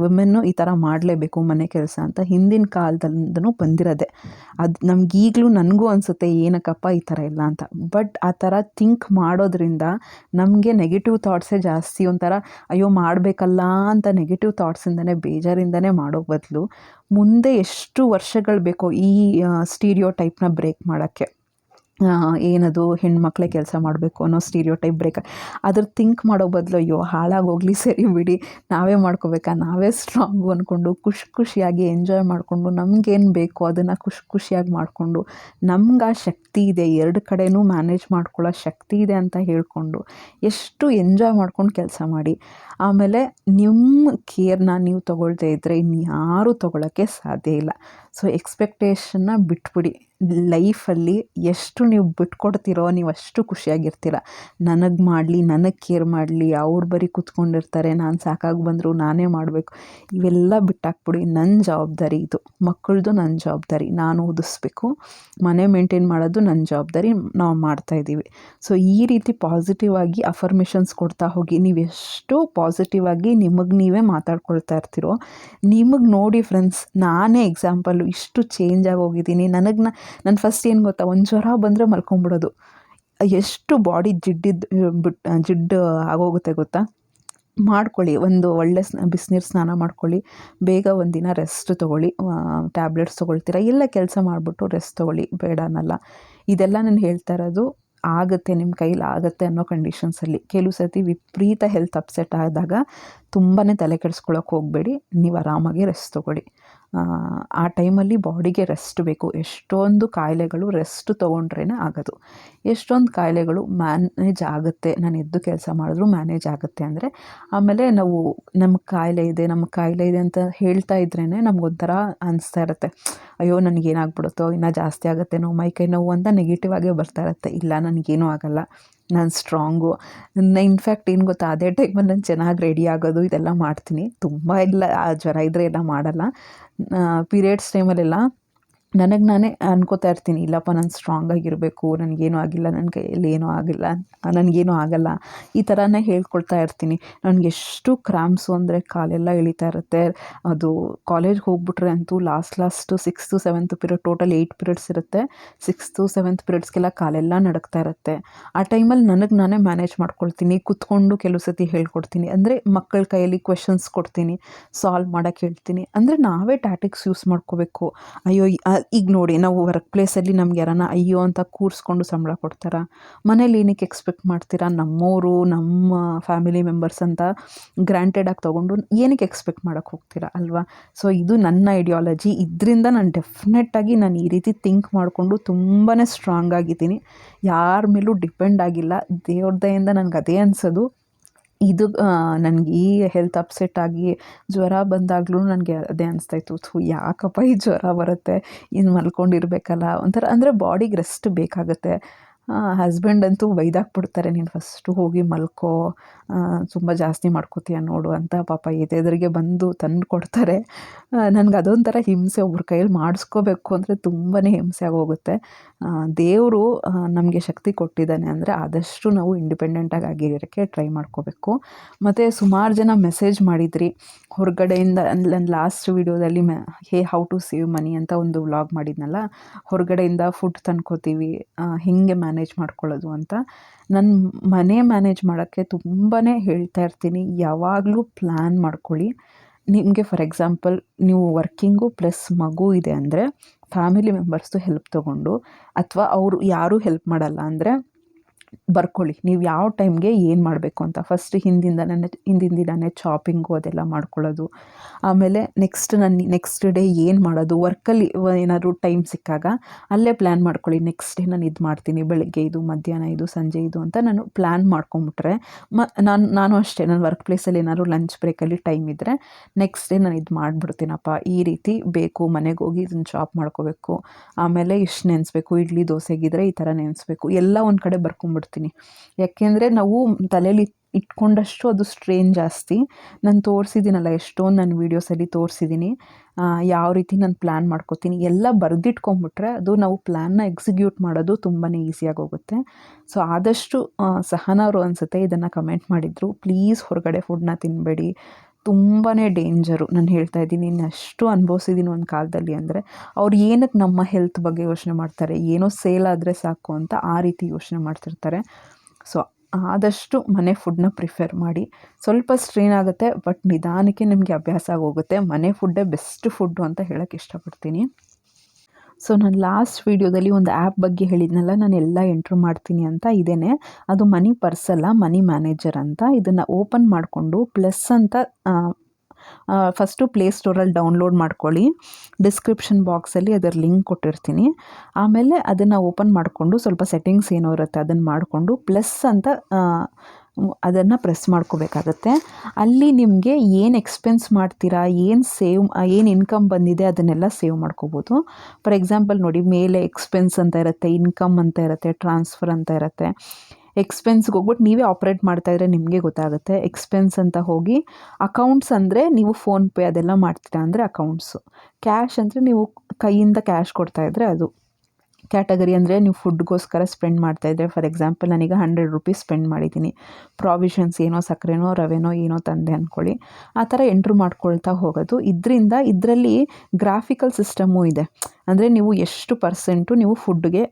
ವುಮೆನ್ನು ಈ ಥರ ಮಾಡಲೇಬೇಕು ಮನೆ ಕೆಲಸ ಅಂತ ಹಿಂದಿನ ಕಾಲದಿಂದನೂ ಬಂದಿರೋದೆ. ಅದು ನಮಗೀಗಲೂ ನನಗೂ ಅನಿಸುತ್ತೆ, ಏನಕ್ಕಪ್ಪ ಈ ಥರ ಇಲ್ಲ ಅಂತ. ಬಟ್ ಆ ಥರ ಥಿಂಕ್ ಮಾಡೋದ್ರಿಂದ ನಮಗೆ ನೆಗೆಟಿವ್ ಥಾಟ್ಸೇ ಜಾಸ್ತಿ ಒಂಥರ, ಅಯ್ಯೋ, ಮಾಡಬೇಕಲ್ಲ ಅಂತ ನೆಗೆಟಿವ್ ಥಾಟ್ಸಿಂದನೇ ಬೇಜಾರಿಂದನೇ ಮಾಡೋ ಬದಲು ಮುಂದೆ ಎಷ್ಟು ವರ್ಷಗಳು ಬೇಕೋ ಈ ಸ್ಟೀರಿಯೋ ಟೈಪ್ನ ಬ್ರೇಕ್ ಮಾಡೋಕ್ಕೆ. ಏನದು ಹೆಣ್ಮಕ್ಳೇ ಕೆಲಸ ಮಾಡಬೇಕು ಅನ್ನೋ ಸ್ಟೀರಿಯೋ ಟೈಪ್ ಬ್ರೇಕ್ ಅದ್ರ ಥಿಂಕ್ ಮಾಡೋ ಬದಲು, ಅಯ್ಯೋ, ಹಾಳಾಗೋಗ್ಲಿ ಸರಿ ಬಿಡಿ. ನಾವೇ ಮಾಡ್ಕೋಬೇಕಾ? ನಾವೇ ಸ್ಟ್ರಾಂಗು ಅಂದ್ಕೊಂಡು ಖುಷಿ ಖುಷಿಯಾಗಿ ಎಂಜಾಯ್ ಮಾಡಿಕೊಂಡು, ನಮಗೇನು ಬೇಕು ಅದನ್ನು ಖುಷಿ ಖುಷಿಯಾಗಿ ಮಾಡಿಕೊಂಡು, ನಮ್ಗೆ ಆ ಶಕ್ತಿ ಇದೆ. ಎರಡು ಕಡೆಯೂ ಮ್ಯಾನೇಜ್ ಮಾಡ್ಕೊಳ್ಳೋ ಶಕ್ತಿ ಇದೆ ಅಂತ ಹೇಳಿಕೊಂಡು, ಎಷ್ಟು ಎಂಜಾಯ್ ಮಾಡ್ಕೊಂಡು ಕೆಲಸ ಮಾಡಿ. ಆಮೇಲೆ ನಿಮ್ಮ ಕೇರ್ನ ನೀವು ತೊಗೊಳ್ತಾ ಇದ್ದರೆ ಇನ್ಯಾರೂ ತೊಗೊಳಕ್ಕೆ ಸಾಧ್ಯ ಇಲ್ಲ. ಸೊ ಎಕ್ಸ್ಪೆಕ್ಟೇಷನ್ನ ಬಿಟ್ಬಿಡಿ. ಲೈಫಲ್ಲಿ ಎಷ್ಟು ನೀವು ಬಿಟ್ಕೊಡ್ತೀರೋ ನೀವು ಅಷ್ಟು ಖುಷಿಯಾಗಿರ್ತೀರ. ನನಗೆ ಮಾಡಲಿ, ನನಗೆ ಕೇರ್ ಮಾಡಲಿ, ಅವ್ರು ಬರೀ ಕೂತ್ಕೊಂಡಿರ್ತಾರೆ, ನಾನು ಸಾಕಾಗಿ ಬಂದರು ನಾನೇ ಮಾಡಬೇಕು. ಇವೆಲ್ಲ ಬಿಟ್ಟಾಕ್ಬಿಡಿ ನನ್ನ ಜವಾಬ್ದಾರಿ ಇದು. ಮಕ್ಕಳದು ನನ್ನ ಜವಾಬ್ದಾರಿ, ನಾನು ಓದಿಸ್ಬೇಕು. ಮನೆ ಮೇಂಟೈನ್ ಮಾಡೋದು ನನ್ನ ಜವಾಬ್ದಾರಿ, ನಾವು ಮಾಡ್ತಾಯಿದ್ದೀವಿ ಸೊ ಈ ರೀತಿ ಪಾಸಿಟಿವ್ ಆಗಿ ಅಫರ್ಮೇಷನ್ಸ್ ಕೊಡ್ತಾ ಹೋಗಿ, ನೀವು ಎಷ್ಟು ಪಾಸಿಟಿವ್ ಆಗಿ ನಿಮಗೆ ನೀವೇ ಮಾತಾಡ್ಕೊಳ್ತಾ ಇರ್ತೀರೋ, ನಿಮಗೆ ನೋಡಿ ಫ್ರೆಂಡ್ಸ್ ನಾನೇ ಎಕ್ಸಾಂಪಲ್ಲು ಇಷ್ಟು ಚೇಂಜ್ ಆಗಿ ಹೋಗಿದ್ದೀನಿ ನನಗೆ ನಾ ನಾನು ಫಸ್ಟ್ ಏನು ಗೊತ್ತಾ? ಒಂದು ಜ್ವರ ಬಂದರೆ ಮಲ್ಕೊಂಬಿಡೋದು. ಎಷ್ಟು ಬಾಡಿ ಜಿಡ್ಡಿದ್ದು ಬಿಟ್ಟು ಜಿಡ್ಡು ಆಗೋಗುತ್ತೆ ಗೊತ್ತಾ? ಮಾಡ್ಕೊಳ್ಳಿ, ಒಂದು ಒಳ್ಳೆ ಸ್ನ, ಬಿಸಿನೀರು ಸ್ನಾನ ಮಾಡ್ಕೊಳ್ಳಿ. ಬೇಗ ಒಂದಿನ ರೆಸ್ಟ್ ತೊಗೊಳ್ಳಿ. ಟ್ಯಾಬ್ಲೆಟ್ಸ್ ತೊಗೊಳ್ತೀರಾ? ಎಲ್ಲ ಕೆಲಸ ಮಾಡಿಬಿಟ್ಟು ರೆಸ್ಟ್ ತೊಗೊಳ್ಳಿ. ಬೇಡ ಅನ್ನಲ್ಲ. ಇದೆಲ್ಲ ನಾನು ಹೇಳ್ತಾ ಇರೋದು, ಆಗುತ್ತೆ ನಿಮ್ಮ ಕೈಲಿ ಆಗುತ್ತೆ ಅನ್ನೋ ಕಂಡೀಷನ್ಸಲ್ಲಿ ಕೆಲವು ಸರ್ತಿ ವಿಪರೀತ ಹೆಲ್ತ್ ಅಪ್ಸೆಟ್ ಆದಾಗ ತುಂಬಾ ತಲೆ ಕೆಡಿಸ್ಕೊಳಕ್ಕೆ ಹೋಗಬೇಡಿ. ನೀವು ಆರಾಮಾಗಿ ರೆಸ್ಟ್ ತೊಗೊಳ್ಳಿ. ಆ ಟೈಮಲ್ಲಿ ಬಾಡಿಗೆ ರೆಸ್ಟ್ ಬೇಕು. ಎಷ್ಟೊಂದು ಕಾಯಿಲೆಗಳು ರೆಸ್ಟ್ ತೊಗೊಂಡ್ರೇ ಆಗೋದು. ಎಷ್ಟೊಂದು ಕಾಯಿಲೆಗಳು ಮ್ಯಾನೇಜ್ ಆಗುತ್ತೆ. ನಾನು ಎದ್ದು ಕೆಲಸ ಮಾಡಿದ್ರು ಮ್ಯಾನೇಜ್ ಆಗುತ್ತೆ ಅಂದರೆ, ಆಮೇಲೆ ನಾವು ನಮ್ಮ ಕಾಯಿಲೆ ಇದೆ ನಮ್ಮ ಕಾಯಿಲೆ ಇದೆ ಅಂತ ಹೇಳ್ತಾ ಇದ್ರೇ ನಮಗೊಂಥರ ಅನಿಸ್ತಾ ಇರುತ್ತೆ. ಅಯ್ಯೋ, ನನಗೇನಾಗ್ಬಿಡುತ್ತೋ, ಇನ್ನೂ ಜಾಸ್ತಿ ಆಗುತ್ತೆ ನೋವು ಮೈಕೈ ನೋವು ಅಂತ ನೆಗೆಟಿವ್ ಆಗೇ ಬರ್ತಾ ಇರುತ್ತೆ. ಇಲ್ಲ, ನನಗೇನೂ ಆಗೋಲ್ಲ. ನಾನು ಸ್ಟ್ರಾಂಗು ಇನ್ಫ್ಯಾಕ್ಟ್ ಏನು ಗೊತ್ತಾ, ಅದೇ ಟೈಮಲ್ಲಿ ನಾನು ಚೆನ್ನಾಗಿ ರೆಡಿ ಆಗೋದು ಇದೆಲ್ಲ ಮಾಡ್ತೀನಿ. ತುಂಬ ಇಲ್ಲ ಜ್ವರ ಇದ್ದರೆ ಎಲ್ಲ ಮಾಡಲ್ಲ. ಪೀರಿಯಡ್ಸ್ ಟೈಮಲ್ಲೆಲ್ಲ ನನಗೆ ನಾನೇ ಅನ್ಕೋತಾ ಇರ್ತೀನಿ, ಇಲ್ಲಪ್ಪ ನಾನು ಸ್ಟ್ರಾಂಗಾಗಿರಬೇಕು ನನಗೇನು ಆಗಿಲ್ಲ ನನ್ನ ಕೈಯಲ್ಲಿ ಏನೂ ಆಗಿಲ್ಲ, ನನಗೇನು ಆಗಲ್ಲ, ಈ ಥರನೇ ಹೇಳ್ಕೊಳ್ತಾ ಇರ್ತೀನಿ. ನನಗೆ ಎಷ್ಟು ಕ್ರ್ಯಾಂಪ್ಸು ಅಂದರೆ ಕಾಲೆಲ್ಲ ಇಳಿತಾ ಇರುತ್ತೆ. ಅದು ಕಾಲೇಜ್ಗೆ ಹೋಗ್ಬಿಟ್ರೆ ಅಂತೂ last last sixth seventh period total eight periods ಇರುತ್ತೆ. ಸಿಕ್ಸ್ತು ಸೆವೆಂತ್ ಪಿರಿಯಡ್ಸ್ಗೆಲ್ಲ ಕಾಲೆಲ್ಲ ನಡಕ್ತಾ ಇರುತ್ತೆ. ಆ ಟೈಮಲ್ಲಿ ನನಗೆ ನಾನೇ ಮ್ಯಾನೇಜ್ ಮಾಡ್ಕೊಳ್ತೀನಿ, ಕುತ್ಕೊಂಡು ಕೆಲವು ಸತಿ ಹೇಳ್ಕೊಡ್ತೀನಿ. ಅಂದರೆ ಮಕ್ಕಳ ಕೈಯಲ್ಲಿ ಕ್ವೆಶನ್ಸ್ ಕೊಡ್ತೀನಿ ಸಾಲ್ವ್ ಮಾಡೋಕ್ಕೆ ಹೇಳ್ತೀನಿ. ಅಂದರೆ ನಾವೇ ಟ್ಯಾಟಿಕ್ಸ್ ಯೂಸ್ ಮಾಡ್ಕೋಬೇಕು. ಅಯ್ಯೋ ಈಗ ನೋಡಿ, ನಾವು ವರ್ಕ್ ಪ್ಲೇಸಲ್ಲಿ ನಮ್ಗೆ ಯಾರನ್ನ ಅಯ್ಯೋ ಅಂತ ಕೂರಿಸ್ಕೊಂಡು ಸಂಬಳ ಕೊಡ್ತಾರಾ? ಮನೇಲಿ ಏನಕ್ಕೆ ಎಕ್ಸ್ಪೆಕ್ಟ್ ಮಾಡ್ತೀರಾ? ನಮ್ಮವರು ನಮ್ಮ ಫ್ಯಾಮಿಲಿ ಮೆಂಬರ್ಸ್ ಅಂತ ಗ್ರ್ಯಾಂಟೆಡ್ ಆಗಿ ತೊಗೊಂಡು ಏನಕ್ಕೆ ಎಕ್ಸ್ಪೆಕ್ಟ್ ಮಾಡೋಕ್ಕೆ ಹೋಗ್ತೀರಾ ಅಲ್ವಾ? ಸೊ ಇದು ನನ್ನ ಐಡಿಯಾಲಜಿ ಇದರಿಂದ ನಾನು ಡೆಫಿನೆಟ್ಟಾಗಿ ನಾನು ಈ ರೀತಿ ಥಿಂಕ್ ಮಾಡಿಕೊಂಡು ತುಂಬಾ ಸ್ಟ್ರಾಂಗ್ ಆಗಿದ್ದೀನಿ. ಯಾರ ಮೇಲೂ ಡಿಪೆಂಡ್ ಆಗಿಲ್ಲ. ದೇವ್ರದಯಿಂದ ನನಗೆ ಅದೇ ಅನಿಸೋದು. ಇದು ನನಗೆ ಈ ಹೆಲ್ತ್ ಅಪ್ಸೆಟ್ ಆಗಿ ಜ್ವರ ಬಂದಾಗಲೂ ನನಗೆ ಅದೇ ಅನಿಸ್ತಾಯಿತ್ತು ಥು, ಯಾಕಪ್ಪ ಈ ಜ್ವರ ಬರುತ್ತೆ? ಇನ್ನು ಮಲ್ಕೊಂಡಿರ್ಬೇಕಲ್ಲ? ಒಂಥರ, ಅಂದರೆ ಬಾಡಿಗೆ ರೆಸ್ಟ್ ಬೇಕಾಗುತ್ತೆ. ಹಸ್ಬೆಂಡ್ ಅಂತೂ ಬೈದಾಕ್ಬಿಡ್ತಾರೆ. ನೀನು ಫಸ್ಟು ಹೋಗಿ ಮಲ್ಕೋ ತುಂಬ ಜಾಸ್ತಿ ಮಾಡ್ಕೋತೀಯ ನೋಡು ಅಂತ ಪಾಪ ಎದೆದ್ರಿಗೆ ಬಂದು ತಂದು ಕೊಡ್ತಾರೆ ನನಗೆ ಅದೊಂಥರ ಹಿಂಸೆ ಒಬ್ರ ಕೈಯಲ್ಲಿ ಮಾಡಿಸ್ಕೋಬೇಕು ಅಂದರೆ ತುಂಬಾ ಹಿಂಸೆ ಆಗೋಗುತ್ತೆ ದೇವರು ನಮಗೆ ಶಕ್ತಿ ಕೊಟ್ಟಿದ್ದಾನೆ ಅಂದರೆ ಆದಷ್ಟು ನಾವು ಇಂಡಿಪೆಂಡೆಂಟಾಗಿ ಆಗಿರೋಕ್ಕೆ ಟ್ರೈ ಮಾಡ್ಕೋಬೇಕು. ಮತ್ತು ಸುಮಾರು ಜನ ಮೆಸೇಜ್ ಮಾಡಿದ್ರಿ. ಹೊರಗಡೆಯಿಂದ ನನ್ನ ಲಾಸ್ಟ್ ವೀಡಿಯೋದಲ್ಲಿ ಮೆ, hey how to save money ಅಂತ ಒಂದು ವ್ಲಾಗ್ ಮಾಡಿದ್ನಲ್ಲ. ಹೊರಗಡೆಯಿಂದ ಫುಡ್ ತಂದ್ಕೋತೀವಿ. ಹೇಗೆ ಮ್ಯಾನೇಜ್ ಮಾಡ್ಕೊಳ್ಳೋದು ಅಂತ ನನ್ನ ಮನೆ ಮ್ಯಾನೇಜ್ ಮಾಡೋಕ್ಕೆ ತುಂಬಾ ಹೇಳ್ತಾ ಇರ್ತೀನಿ. ಯಾವಾಗಲೂ ಪ್ಲ್ಯಾನ್ ಮಾಡ್ಕೊಳ್ಳಿ. ನಿಮಗೆ ಫಾರ್ ಎಕ್ಸಾಂಪಲ್ ನೀವು ವರ್ಕಿಂಗು ಪ್ಲಸ್ ಮಗು ಇದೆ ಅಂದರೆ ಫ್ಯಾಮಿಲಿ ಮೆಂಬರ್ಸ್ದು ಹೆಲ್ಪ್ ತೊಗೊಂಡು ಅಥವಾ ಅವರು ಯಾರೂ ಹೆಲ್ಪ್ ಮಾಡಲ್ಲ ಅಂದರೆ ಬರ್ಕೊಳ್ಳಿ. ನೀವು ಯಾವ ಟೈಮ್ಗೆ ಏನು ಮಾಡಬೇಕು ಅಂತ. ಫಸ್ಟ್ ಹಿಂದಿಂದನೇ ಹಿಂದಿನ ದಿನವೇ ಶಾಪಿಂಗು ಅದೆಲ್ಲ ಮಾಡ್ಕೊಳ್ಳೋದು. ಆಮೇಲೆ ನೆಕ್ಸ್ಟ್ ನಾನು ನೆಕ್ಸ್ಟ್ ಡೇ ಏನು ಮಾಡೋದು? ವರ್ಕಲ್ಲಿ ಏನಾದರೂ ಟೈಮ್ ಸಿಕ್ಕಾಗ ಅಲ್ಲೇ ಪ್ಲ್ಯಾನ್ ಮಾಡ್ಕೊಳ್ಳಿ. ನೆಕ್ಸ್ಟ್ ಡೇ ನಾನು ಇದು ಮಾಡ್ತೀನಿ. ಬೆಳಗ್ಗೆ ಇದು, ಮಧ್ಯಾಹ್ನ ಇದು, ಸಂಜೆ ಇದು ಅಂತ ನಾನು ಪ್ಲ್ಯಾನ್ ಮಾಡ್ಕೊಂಬಿಟ್ರೆ ಮ, ನಾನು ನಾನು ಅಷ್ಟೇ. ನನ್ನ ವರ್ಕ್ ಪ್ಲೇಸಲ್ಲಿ ಏನಾದ್ರು ಲಂಚ್ ಬ್ರೇಕಲ್ಲಿ ಟೈಮ್ ಇದ್ದರೆ ನೆಕ್ಸ್ಟ್ ಡೇ ನಾನು ಇದು ಮಾಡಿಬಿಡ್ತೀನಪ್ಪ. ಈ ರೀತಿ ಬೇಕು, ಮನೆಗೆ ಹೋಗಿ ಇದನ್ನು ಶಾಪ್ ಮಾಡ್ಕೋಬೇಕು. ಆಮೇಲೆ ಇಷ್ಟು ನೆನೆಸ್ಬೇಕು? ಇಡ್ಲಿ, ದೋಸೆಗಿದ್ರೆ ಈ ಥರ ನೆನೆಸ್ಬೇಕು. ಎಲ್ಲ ಒಂದು ಕಡೆ ಬರ್ಕೊಂಬಿಡ್ತೀನಿ ಯಾಕೆಂದರೆ ನಾವು ತಲೆಯಲ್ಲಿ ಇಟ್ಕೊಂಡಷ್ಟು ಅದು ಸ್ಟ್ರೇನ್ ಜಾಸ್ತಿ. ನಾನು ತೋರಿಸಿದ್ದೀನಲ್ಲ ಎಷ್ಟೊಂದು ನಾನು ವೀಡಿಯೋಸಲ್ಲಿ ತೋರಿಸಿದ್ದೀನಿ. ಯಾವ ರೀತಿ ನಾನು ಪ್ಲ್ಯಾನ್ ಮಾಡ್ಕೋತೀನಿ, ಎಲ್ಲ ಬರೆದಿಟ್ಕೊಂಬಿಟ್ರೆ ಅದು ನಾವು ಪ್ಲ್ಯಾನ್ನ ಎಕ್ಸಿಕ್ಯೂಟ್ ಮಾಡೋದು ತುಂಬಾ ಈಸಿಯಾಗಿ ಹೋಗುತ್ತೆ ಸೊ ಆದಷ್ಟು ಸಹನವರು ಅನಿಸುತ್ತೆ ಇದನ್ನು ಕಮೆಂಟ್ ಮಾಡಿದರು. ಪ್ಲೀಸ್ ಹೊರಗಡೆ ಫುಡ್ನ ತಿನ್ನಬೇಡಿ ತುಂಬಾ ಡೇಂಜರು ನಾನು ಹೇಳ್ತಾ ಇದ್ದೀನಿ ಅಷ್ಟು ಅನುಭವಿಸಿದ್ದೀನಿ ಒಂದು ಕಾಲದಲ್ಲಿ ಅಂದರೆ, ಅವ್ರು ಏನಕ್ಕೆ ನಮ್ಮ ಹೆಲ್ತ್ ಬಗ್ಗೆ ಯೋಚನೆ ಮಾಡ್ತಾರೆ, ಏನೋ ಸೇಲ್ ಆದರೆ ಸಾಕು ಅಂತ ಆ ರೀತಿ ಯೋಚನೆ ಮಾಡ್ತಿರ್ತಾರೆ. ಸೊ ಆದಷ್ಟು ಮನೆ ಫುಡ್ನ ಪ್ರಿಫರ್ ಮಾಡಿ. ಸ್ವಲ್ಪ ಸ್ಟ್ರೈನ್ ಆಗುತ್ತೆ ಬಟ್ ನಿಧಾನಕ್ಕೆ ನಿಮಗೆ ಅಭ್ಯಾಸ ಆಗೋಗುತ್ತೆ. ಮನೆ ಫುಡ್ಡೇ ಬೆಸ್ಟ್ ಫುಡ್ಡು ಅಂತ ಹೇಳೋಕ್ಕೆ ಇಷ್ಟಪಡ್ತೀನಿ. ಸೊ ನಾನು ಲಾಸ್ಟ್ ವೀಡಿಯೋದಲ್ಲಿ ಒಂದು ಆ್ಯಪ್ ಬಗ್ಗೆ ಹೇಳಿದ್ನಲ್ಲ, ನಾನು ಎಲ್ಲ ಎಂಟ್ರ್ ಮಾಡ್ತೀನಿ ಅಂತ ಇದೇನೆ. ಅದು ಮನಿ ಪರ್ಸಲ್ಲ ಮನಿ ಮ್ಯಾನೇಜರ್ ಅಂತ. ಇದನ್ನು ಓಪನ್ ಮಾಡಿಕೊಂಡು ಪ್ಲಸ್ ಅಂತ ಫಸ್ಟು ಪ್ಲೇ ಸ್ಟೋರಲ್ಲಿ ಡೌನ್ಲೋಡ್ ಮಾಡ್ಕೊಳ್ಳಿ. ಡಿಸ್ಕ್ರಿಪ್ಷನ್ ಬಾಕ್ಸಲ್ಲಿ ಅದರ ಲಿಂಕ್ ಕೊಟ್ಟಿರ್ತೀನಿ. ಆಮೇಲೆ ಅದನ್ನು ಓಪನ್ ಮಾಡಿಕೊಂಡು ಸ್ವಲ್ಪ ಸೆಟ್ಟಿಂಗ್ಸ್ ಏನೋ ಇರುತ್ತೆ ಅದನ್ನು ಮಾಡಿಕೊಂಡು ಪ್ಲಸ್ ಅಂತ ಅದನ್ನು ಪ್ರೆಸ್ ಮಾಡ್ಕೋಬೇಕಾಗತ್ತೆ. ಅಲ್ಲಿ ನಿಮಗೆ ಏನು ಎಕ್ಸ್ಪೆನ್ಸ್ ಮಾಡ್ತೀರಾ, ಏನು ಸೇವ್ ಏನು ಇನ್ಕಮ್ ಬಂದಿದೆ ಅದನ್ನೆಲ್ಲ ಸೇವ್ ಮಾಡ್ಕೋಬೋದು. ಫಾರ್ ಎಕ್ಸಾಂಪಲ್ ನೋಡಿ, ಮೇಲೆ ಎಕ್ಸ್ಪೆನ್ಸ್ ಅಂತ ಇರುತ್ತೆ ಇನ್ಕಮ್ ಅಂತ ಇರುತ್ತೆ ಟ್ರಾನ್ಸ್ಫರ್ ಅಂತ ಇರುತ್ತೆ. ಎಕ್ಸ್ಪೆನ್ಸ್ಗೆ ಹೋಗ್ಬಿಟ್ಟು ನೀವೇ ಆಪ್ರೇಟ್ ಮಾಡ್ತಾಯಿದ್ರೆ ನಿಮಗೆ ಗೊತ್ತಾಗುತ್ತೆ. ಎಕ್ಸ್ಪೆನ್ಸ್ ಅಂತ ಹೋಗಿ ಅಕೌಂಟ್ಸ್ ಅಂದರೆ ನೀವು ಫೋನ್ಪೇ ಅದೆಲ್ಲ ಮಾಡ್ತೀರಾ ಅಂದರೆ ಅಕೌಂಟ್ಸು ಕ್ಯಾಶ್ ಅಂದರೆ ನೀವು ಕೈಯಿಂದ ಕ್ಯಾಶ್ ಕೊಡ್ತಾಯಿದ್ರೆ ಅದು. ಕ್ಯಾಟಗರಿ ಅಂದರೆ ನೀವು ಫುಡ್ಗೋಸ್ಕರ ಸ್ಪೆಂಡ್ ಮಾಡ್ತಾಯಿದ್ರೆ ಫಾರ್ ಎಕ್ಸಾಂಪಲ್ ನನಗೆ ಹಂಡ್ರೆಡ್ ರುಪೀಸ್ ಸ್ಪೆಂಡ್ ಮಾಡಿದ್ದೀನಿ. ಪ್ರಾವಿಷನ್ಸ್ ಏನೋ ಸಕ್ಕರೆನೋ, ರವೆನೋ, ಏನೋ ತಂದೆ ಅಂದ್ಕೊಳ್ಳಿ ಆ ಥರ ಎಂಟ್ರ್ ಮಾಡ್ಕೊಳ್ತಾ ಹೋಗೋದು. ಇದರಿಂದ ಇದರಲ್ಲಿ ಗ್ರಾಫಿಕಲ್ ಸಿಸ್ಟಮೂ ಇದೆ. ಅಂದರೆ ನೀವು ಎಷ್ಟು ಪರ್ಸೆಂಟು ನೀವು ಫುಡ್ಗೆ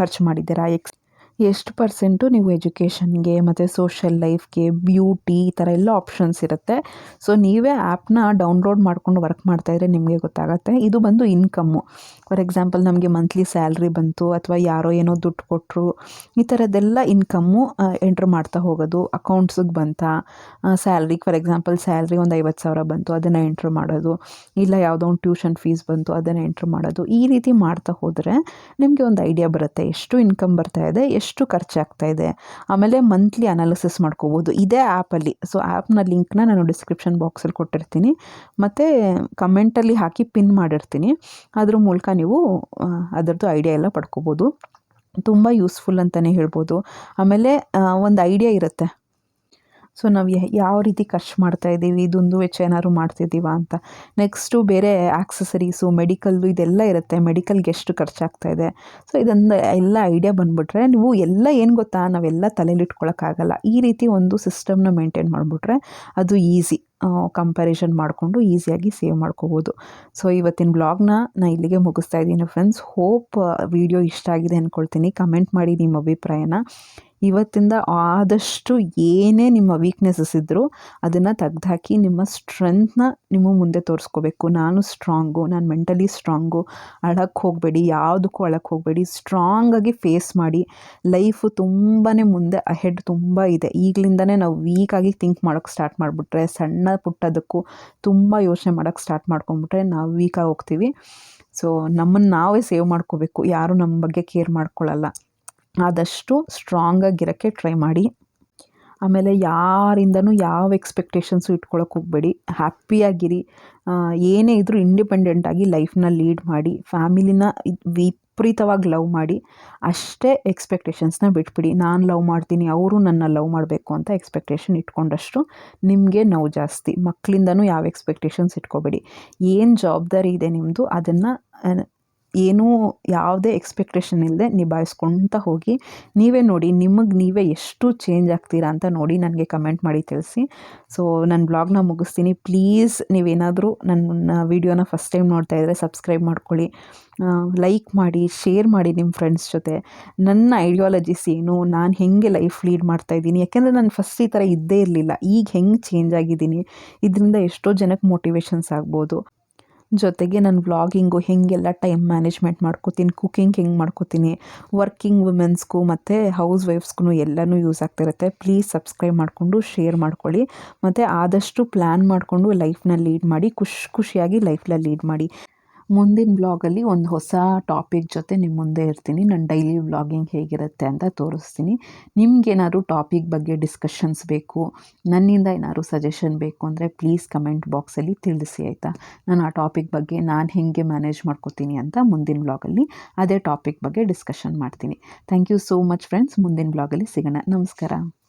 ಖರ್ಚು ಮಾಡಿದ್ದೀರಾ? ಎಕ್ಸ್ ಎಷ್ಟು ಪರ್ಸೆಂಟು ನೀವು ಎಜುಕೇಷನ್ಗೆ ಮತ್ತು ಸೋಷಿಯಲ್ ಲೈಫ್ಗೆ, ಬ್ಯೂಟಿ ಈ ಥರ ಎಲ್ಲ ಆಪ್ಷನ್ಸ್ ಇರುತ್ತೆ. ಸೊ, ನೀವೇ ಆ್ಯಪ್ನ ಡೌನ್ಲೋಡ್ ಮಾಡ್ಕೊಂಡು ವರ್ಕ್ ಮಾಡ್ತಾಯಿದ್ರೆ ನಿಮಗೆ ಗೊತ್ತಾಗುತ್ತೆ. ಇದು ಬಂದು ಇನ್ಕಮ್ಮು. ಫಾರ್ ಎಕ್ಸಾಂಪಲ್, ನಮಗೆ ಮಂತ್ಲಿ ಸ್ಯಾಲ್ರಿ ಬಂತು ಅಥವಾ ಯಾರೋ ಏನೋ ದುಡ್ಡು ಕೊಟ್ಟರು ಈ ಥರದ್ದೆಲ್ಲ ಇನ್ಕಮ್ಮು ಎಂಟ್ರ್ ಮಾಡ್ತಾ ಹೋಗೋದು. ಅಕೌಂಟ್ಸಿಗೆ ಬಂತ ಸ್ಯಾಲ್ರಿ, ಫಾರ್ ಎಕ್ಸಾಂಪಲ್, ಸ್ಯಾಲ್ರಿ ಒಂದು ಐವತ್ತು ಸಾವಿರ ಬಂತು, ಅದನ್ನು ಎಂಟ್ರ್ ಮಾಡೋದು. ಇಲ್ಲ ಯಾವುದೋ ಒಂದು ಟ್ಯೂಷನ್ ಫೀಸ್ ಬಂತು, ಅದನ್ನು ಎಂಟ್ರ್ ಮಾಡೋದು. ಈ ರೀತಿ ಮಾಡ್ತಾ ಹೋದರೆ ನಿಮಗೆ ಒಂದು ಐಡಿಯಾ ಬರುತ್ತೆ ಎಷ್ಟು ಇನ್ಕಮ್ ಬರ್ತಾ ಇದೆ ಎಷ್ಟು ಖರ್ಚಾಗ್ತಾ ಇದೆ. ಆಮೇಲೆ ಮಂತ್ಲಿ ಅನಾಲಿಸಿಸ್ ಮಾಡ್ಕೋಬೋದು. ಇದೇ ಆ್ಯಪಲ್ಲಿ ಸೊ ಆ್ಯಪ್ನ ಲಿಂಕ್ನ ನಾನು ಡಿಸ್ಕ್ರಿಪ್ಷನ್ ಬಾಕ್ಸಲ್ಲಿ ಕೊಟ್ಟಿರ್ತೀನಿ. ಮತ್ತು ಕಮೆಂಟಲ್ಲಿ ಹಾಕಿ ಪಿನ್ ಮಾಡಿರ್ತೀನಿ. ಅದ್ರ ಮೂಲಕ ನೀವು ಅದರದ್ದು ಐಡಿಯಾ ಎಲ್ಲ ಪಡ್ಕೋಬೋದು. ತುಂಬ ಯೂಸ್ಫುಲ್ ಅಂತಲೇ ಹೇಳ್ಬೋದು. ಆಮೇಲೆ ಒಂದು ಐಡಿಯಾ ಇರುತ್ತೆ. ಸೊ ನಾವು ಯಾವ ರೀತಿ ಖರ್ಚು ಮಾಡ್ತಾ ಇದ್ದೀವಿ ದುಂದು ವೆಚ್ಚ ಏನಾದ್ರು ಮಾಡ್ತಿದ್ದೀವಾ ಅಂತ. ನೆಕ್ಸ್ಟು ಬೇರೆ ಆಕ್ಸಸರೀಸು ಮೆಡಿಕಲ್ಲು ಇದೆಲ್ಲ ಇರುತ್ತೆ ಮೆಡಿಕಲ್ಗೆ ಎಷ್ಟು ಖರ್ಚಾಗ್ತಾ ಇದೆ. ಸೊ ಇದೊಂದು ಎಲ್ಲ ಐಡಿಯಾ ಬಂದುಬಿಟ್ರೆ ನೀವು ಎಲ್ಲ ಏನು ಗೊತ್ತಾ, ನಾವೆಲ್ಲ ತಲೆಯಲ್ಲಿ ಈ ರೀತಿ ಒಂದು ಸಿಸ್ಟಮ್ನ ಮೇಂಟೈನ್ ಮಾಡಿಬಿಟ್ರೆ ಅದು ಈಸಿ ಕಂಪ್ಯಾರಿಷನ್ ಮಾಡಿಕೊಂಡು ಈಸಿಯಾಗಿ ಸೇವ್ ಮಾಡ್ಕೋಬೋದು. ಸೊ ಇವತ್ತಿನ ಬ್ಲಾಗ್ನ ನಾನು ಇಲ್ಲಿಗೆ ಮುಗಿಸ್ತಾ ಇದ್ದೀನಿ ಫ್ರೆಂಡ್ಸ್ ಹೋಪ್ ವಿಡಿಯೋ ಇಷ್ಟ ಆಗಿದೆ ಅಂದ್ಕೊಳ್ತೀನಿ ಕಮೆಂಟ್ ಮಾಡಿ ನಿಮ್ಮ ಅಭಿಪ್ರಾಯನ. ಇವತ್ತಿಂದ ಆದಷ್ಟು ಏನೇ ನಿಮ್ಮ ವೀಕ್ನೆಸಸ್ ಇದ್ದರೂ ಅದನ್ನು ತೆಗ್ದುಹಾಕಿ ನಿಮ್ಮ ಸ್ಟ್ರೆಂತ್ನ ನಿಮ್ಮ ಮುಂದೆ ತೋರಿಸ್ಕೋಬೇಕು. ನಾನು ಸ್ಟ್ರಾಂಗು ನಾನು ಮೆಂಟಲಿ ಸ್ಟ್ರಾಂಗು ಅಳಕ್ಕೆ ಹೋಗಬೇಡಿ, ಯಾವುದಕ್ಕೂ ಅಳಕ್ಕೆ ಹೋಗಬೇಡಿ. ಸ್ಟ್ರಾಂಗಾಗಿ ಫೇಸ್ ಮಾಡಿ ಲೈಫು ತುಂಬಾ ಮುಂದೆ ಅಹೆಡ್ ತುಂಬ ಇದೆ. ಈಗಲಿಂದನೇ ನಾವು ವೀಕಾಗಿ ಥಿಂಕ್ ಮಾಡೋಕ್ಕೆ ಸ್ಟಾರ್ಟ್ ಮಾಡಿಬಿಟ್ರೆ, ಸಣ್ಣ ಪುಟ್ಟದಕ್ಕೂ ತುಂಬ ಯೋಚನೆ ಮಾಡೋಕ್ಕೆ ಸ್ಟಾರ್ಟ್ ಮಾಡ್ಕೊಂಬಿಟ್ರೆ ನಾವು ವೀಕಾಗಿ ಹೋಗ್ತೀವಿ. ಸೊ ನಮ್ಮನ್ನು ನಾವೇ ಸೇವ್ ಮಾಡ್ಕೋಬೇಕು. ಯಾರೂ ನಮ್ಮ ಬಗ್ಗೆ ಕೇರ್ ಮಾಡ್ಕೊಳ್ಳಲ್ಲ ಆದಷ್ಟು ಸ್ಟ್ರಾಂಗಾಗಿರೋಕ್ಕೆ ಟ್ರೈ ಮಾಡಿ. ಆಮೇಲೆ ಯಾರಿಂದನೂ ಯಾವ ಎಕ್ಸ್ಪೆಕ್ಟೇಷನ್ಸು ಇಟ್ಕೊಳಕ್ಕೆ ಹೋಗಬೇಡಿ. ಹ್ಯಾಪಿಯಾಗಿರಿ ಏನೇ ಇದ್ದರೂ ಇಂಡಿಪೆಂಡೆಂಟಾಗಿ ಲೈಫ್ನ ಲೀಡ್ ಮಾಡಿ ಫ್ಯಾಮಿಲಿನ ವಿಪರೀತವಾಗಿ ಲವ್ ಮಾಡಿ, ಅಷ್ಟೇ ಎಕ್ಸ್ಪೆಕ್ಟೇಷನ್ಸ್ನ ಬಿಟ್ಬಿಡಿ. ನಾನು ಲವ್ ಮಾಡ್ತೀನಿ, ಅವರು ನನ್ನ ಲವ್ ಮಾಡಬೇಕು ಅಂತ ಎಕ್ಸ್ಪೆಕ್ಟೇಷನ್ ಇಟ್ಕೊಂಡಷ್ಟು ನಿಮಗೆ ನೋವು ಜಾಸ್ತಿ. ಮಕ್ಕಳಿಂದನೂ ಯಾವ ಎಕ್ಸ್ಪೆಕ್ಟೇಷನ್ಸ್ ಇಟ್ಕೋಬೇಡಿ. ಏನು ಜವಾಬ್ದಾರಿ ಇದೆ ನಿಮ್ಮದು ಅದನ್ನು ಏನೂ ಯಾವುದೇ ಎಕ್ಸ್ಪೆಕ್ಟೇಷನ್ ಇಲ್ಲದೆ ನಿಭಾಯಿಸ್ಕೊಳ್ತಾ ಹೋಗಿ, ನೀವೇ ನೋಡಿ, ನಿಮಗೆ ನೀವೇ ಎಷ್ಟು ಚೇಂಜ್ ಆಗ್ತೀರಾ ಅಂತ ನೋಡಿ ನನಗೆ ಕಮೆಂಟ್ ಮಾಡಿ ತಿಳಿಸಿ. ಸೊ ನನ್ನ ಬ್ಲಾಗ್ನ ಮುಗಿಸ್ತೀನಿ. ಪ್ಲೀಸ್ ನೀವೇನಾದರೂ ನನ್ನ ವೀಡಿಯೋನ ಫಸ್ಟ್ ಟೈಮ್ ನೋಡ್ತಾ ಇದ್ದರೆ ಸಬ್ಸ್ಕ್ರೈಬ್ ಮಾಡ್ಕೊಳ್ಳಿ. ಲೈಕ್ ಮಾಡಿ ಶೇರ್ ಮಾಡಿ ನಿಮ್ಮ ಫ್ರೆಂಡ್ಸ್ ಜೊತೆ. ನನ್ನ ಐಡಿಯಾಲಜೀಸ್ ಏನು? ನಾನು ಹೆಂಗೆ ಲೈಫ್ ಲೀಡ್ ಮಾಡ್ತಾ ಇದ್ದೀನಿ? ಯಾಕೆಂದರೆ ನಾನು ಫಸ್ಟ್ ಈ ಥರ ಇದ್ದೇ ಇರಲಿಲ್ಲ. ಈಗ ಹೆಂಗೆ ಚೇಂಜ್ ಆಗಿದ್ದೀನಿ? ಇದರಿಂದ ಎಷ್ಟೋ ಜನಕ್ಕೆ ಮೋಟಿವೇಶನ್ಸ್ ಆಗ್ಬೋದು. ಜೊತೆಗೆ ನಾನು ವ್ಲಾಗಿಂಗು ಹೇಗೆಲ್ಲ ಟೈಮ್ ಮ್ಯಾನೇಜ್ಮೆಂಟ್ ಮಾಡ್ಕೋತೀನಿ, ಕುಕಿಂಗ್ ಹೆಂಗೆ ಮಾಡ್ಕೋತೀನಿ, ವರ್ಕಿಂಗ್ ವುಮೆನ್ಸ್ಗೂ ಮತ್ತು ಹೌಸ್ ವೈಫ್ಸ್ಗೂ ಎಲ್ಲನೂ ಯೂಸ್ ಆಗ್ತಿರುತ್ತೆ. ಪ್ಲೀಸ್ ಸಬ್ಸ್ಕ್ರೈಬ್ ಮಾಡಿಕೊಂಡು, ಶೇರ್ ಮಾಡ್ಕೊಳ್ಳಿ. ಮತ್ತು ಆದಷ್ಟು ಪ್ಲ್ಯಾನ್ ಮಾಡಿಕೊಂಡು ಲೈಫ್ನ ಲೀಡ್ ಮಾಡಿ, ಖುಷಿ ಖುಷಿಯಾಗಿ ಲೈಫ್ನ ಲೀಡ್ ಮಾಡಿ. ಮುಂದಿನ ಬ್ಲಾಗಲ್ಲಿ ಒಂದು ಹೊಸ ಟಾಪಿಕ್ ಜೊತೆ ನಿಮ್ಮ ಮುಂದೆ ಇರ್ತೀನಿ. ನನ್ನ ಡೈಲಿ ವ್ಲಾಗಿಂಗ್ ಹೇಗಿರುತ್ತೆ ಅಂತ ತೋರಿಸ್ತೀನಿ. ನಿಮ್ಗೇನಾದ್ರು ಟಾಪಿಕ್ ಬಗ್ಗೆ ಡಿಸ್ಕಷನ್ಸ್ ಬೇಕು, ನನ್ನಿಂದ ಏನಾದ್ರು ಸಜೆಷನ್ ಬೇಕು ಅಂದರೆ ಪ್ಲೀಸ್ ಕಮೆಂಟ್ ಬಾಕ್ಸಲ್ಲಿ ತಿಳಿಸಿ, ಆಯಿತಾ? ನಾನು ಆ ಟಾಪಿಕ್ ಬಗ್ಗೆ ನಾನು ಹೇಗೆ ಮ್ಯಾನೇಜ್ ಮಾಡ್ಕೋತೀನಿ ಅಂತ ಮುಂದಿನ ಬ್ಲಾಗಲ್ಲಿ ಅದೇ ಟಾಪಿಕ್ ಬಗ್ಗೆ ಡಿಸ್ಕಷನ್ ಮಾಡ್ತೀನಿ. Thank you so much friends. ಮುಂದಿನ ಬ್ಲಾಗಲ್ಲಿ ಸಿಗೋಣ. ನಮಸ್ಕಾರ.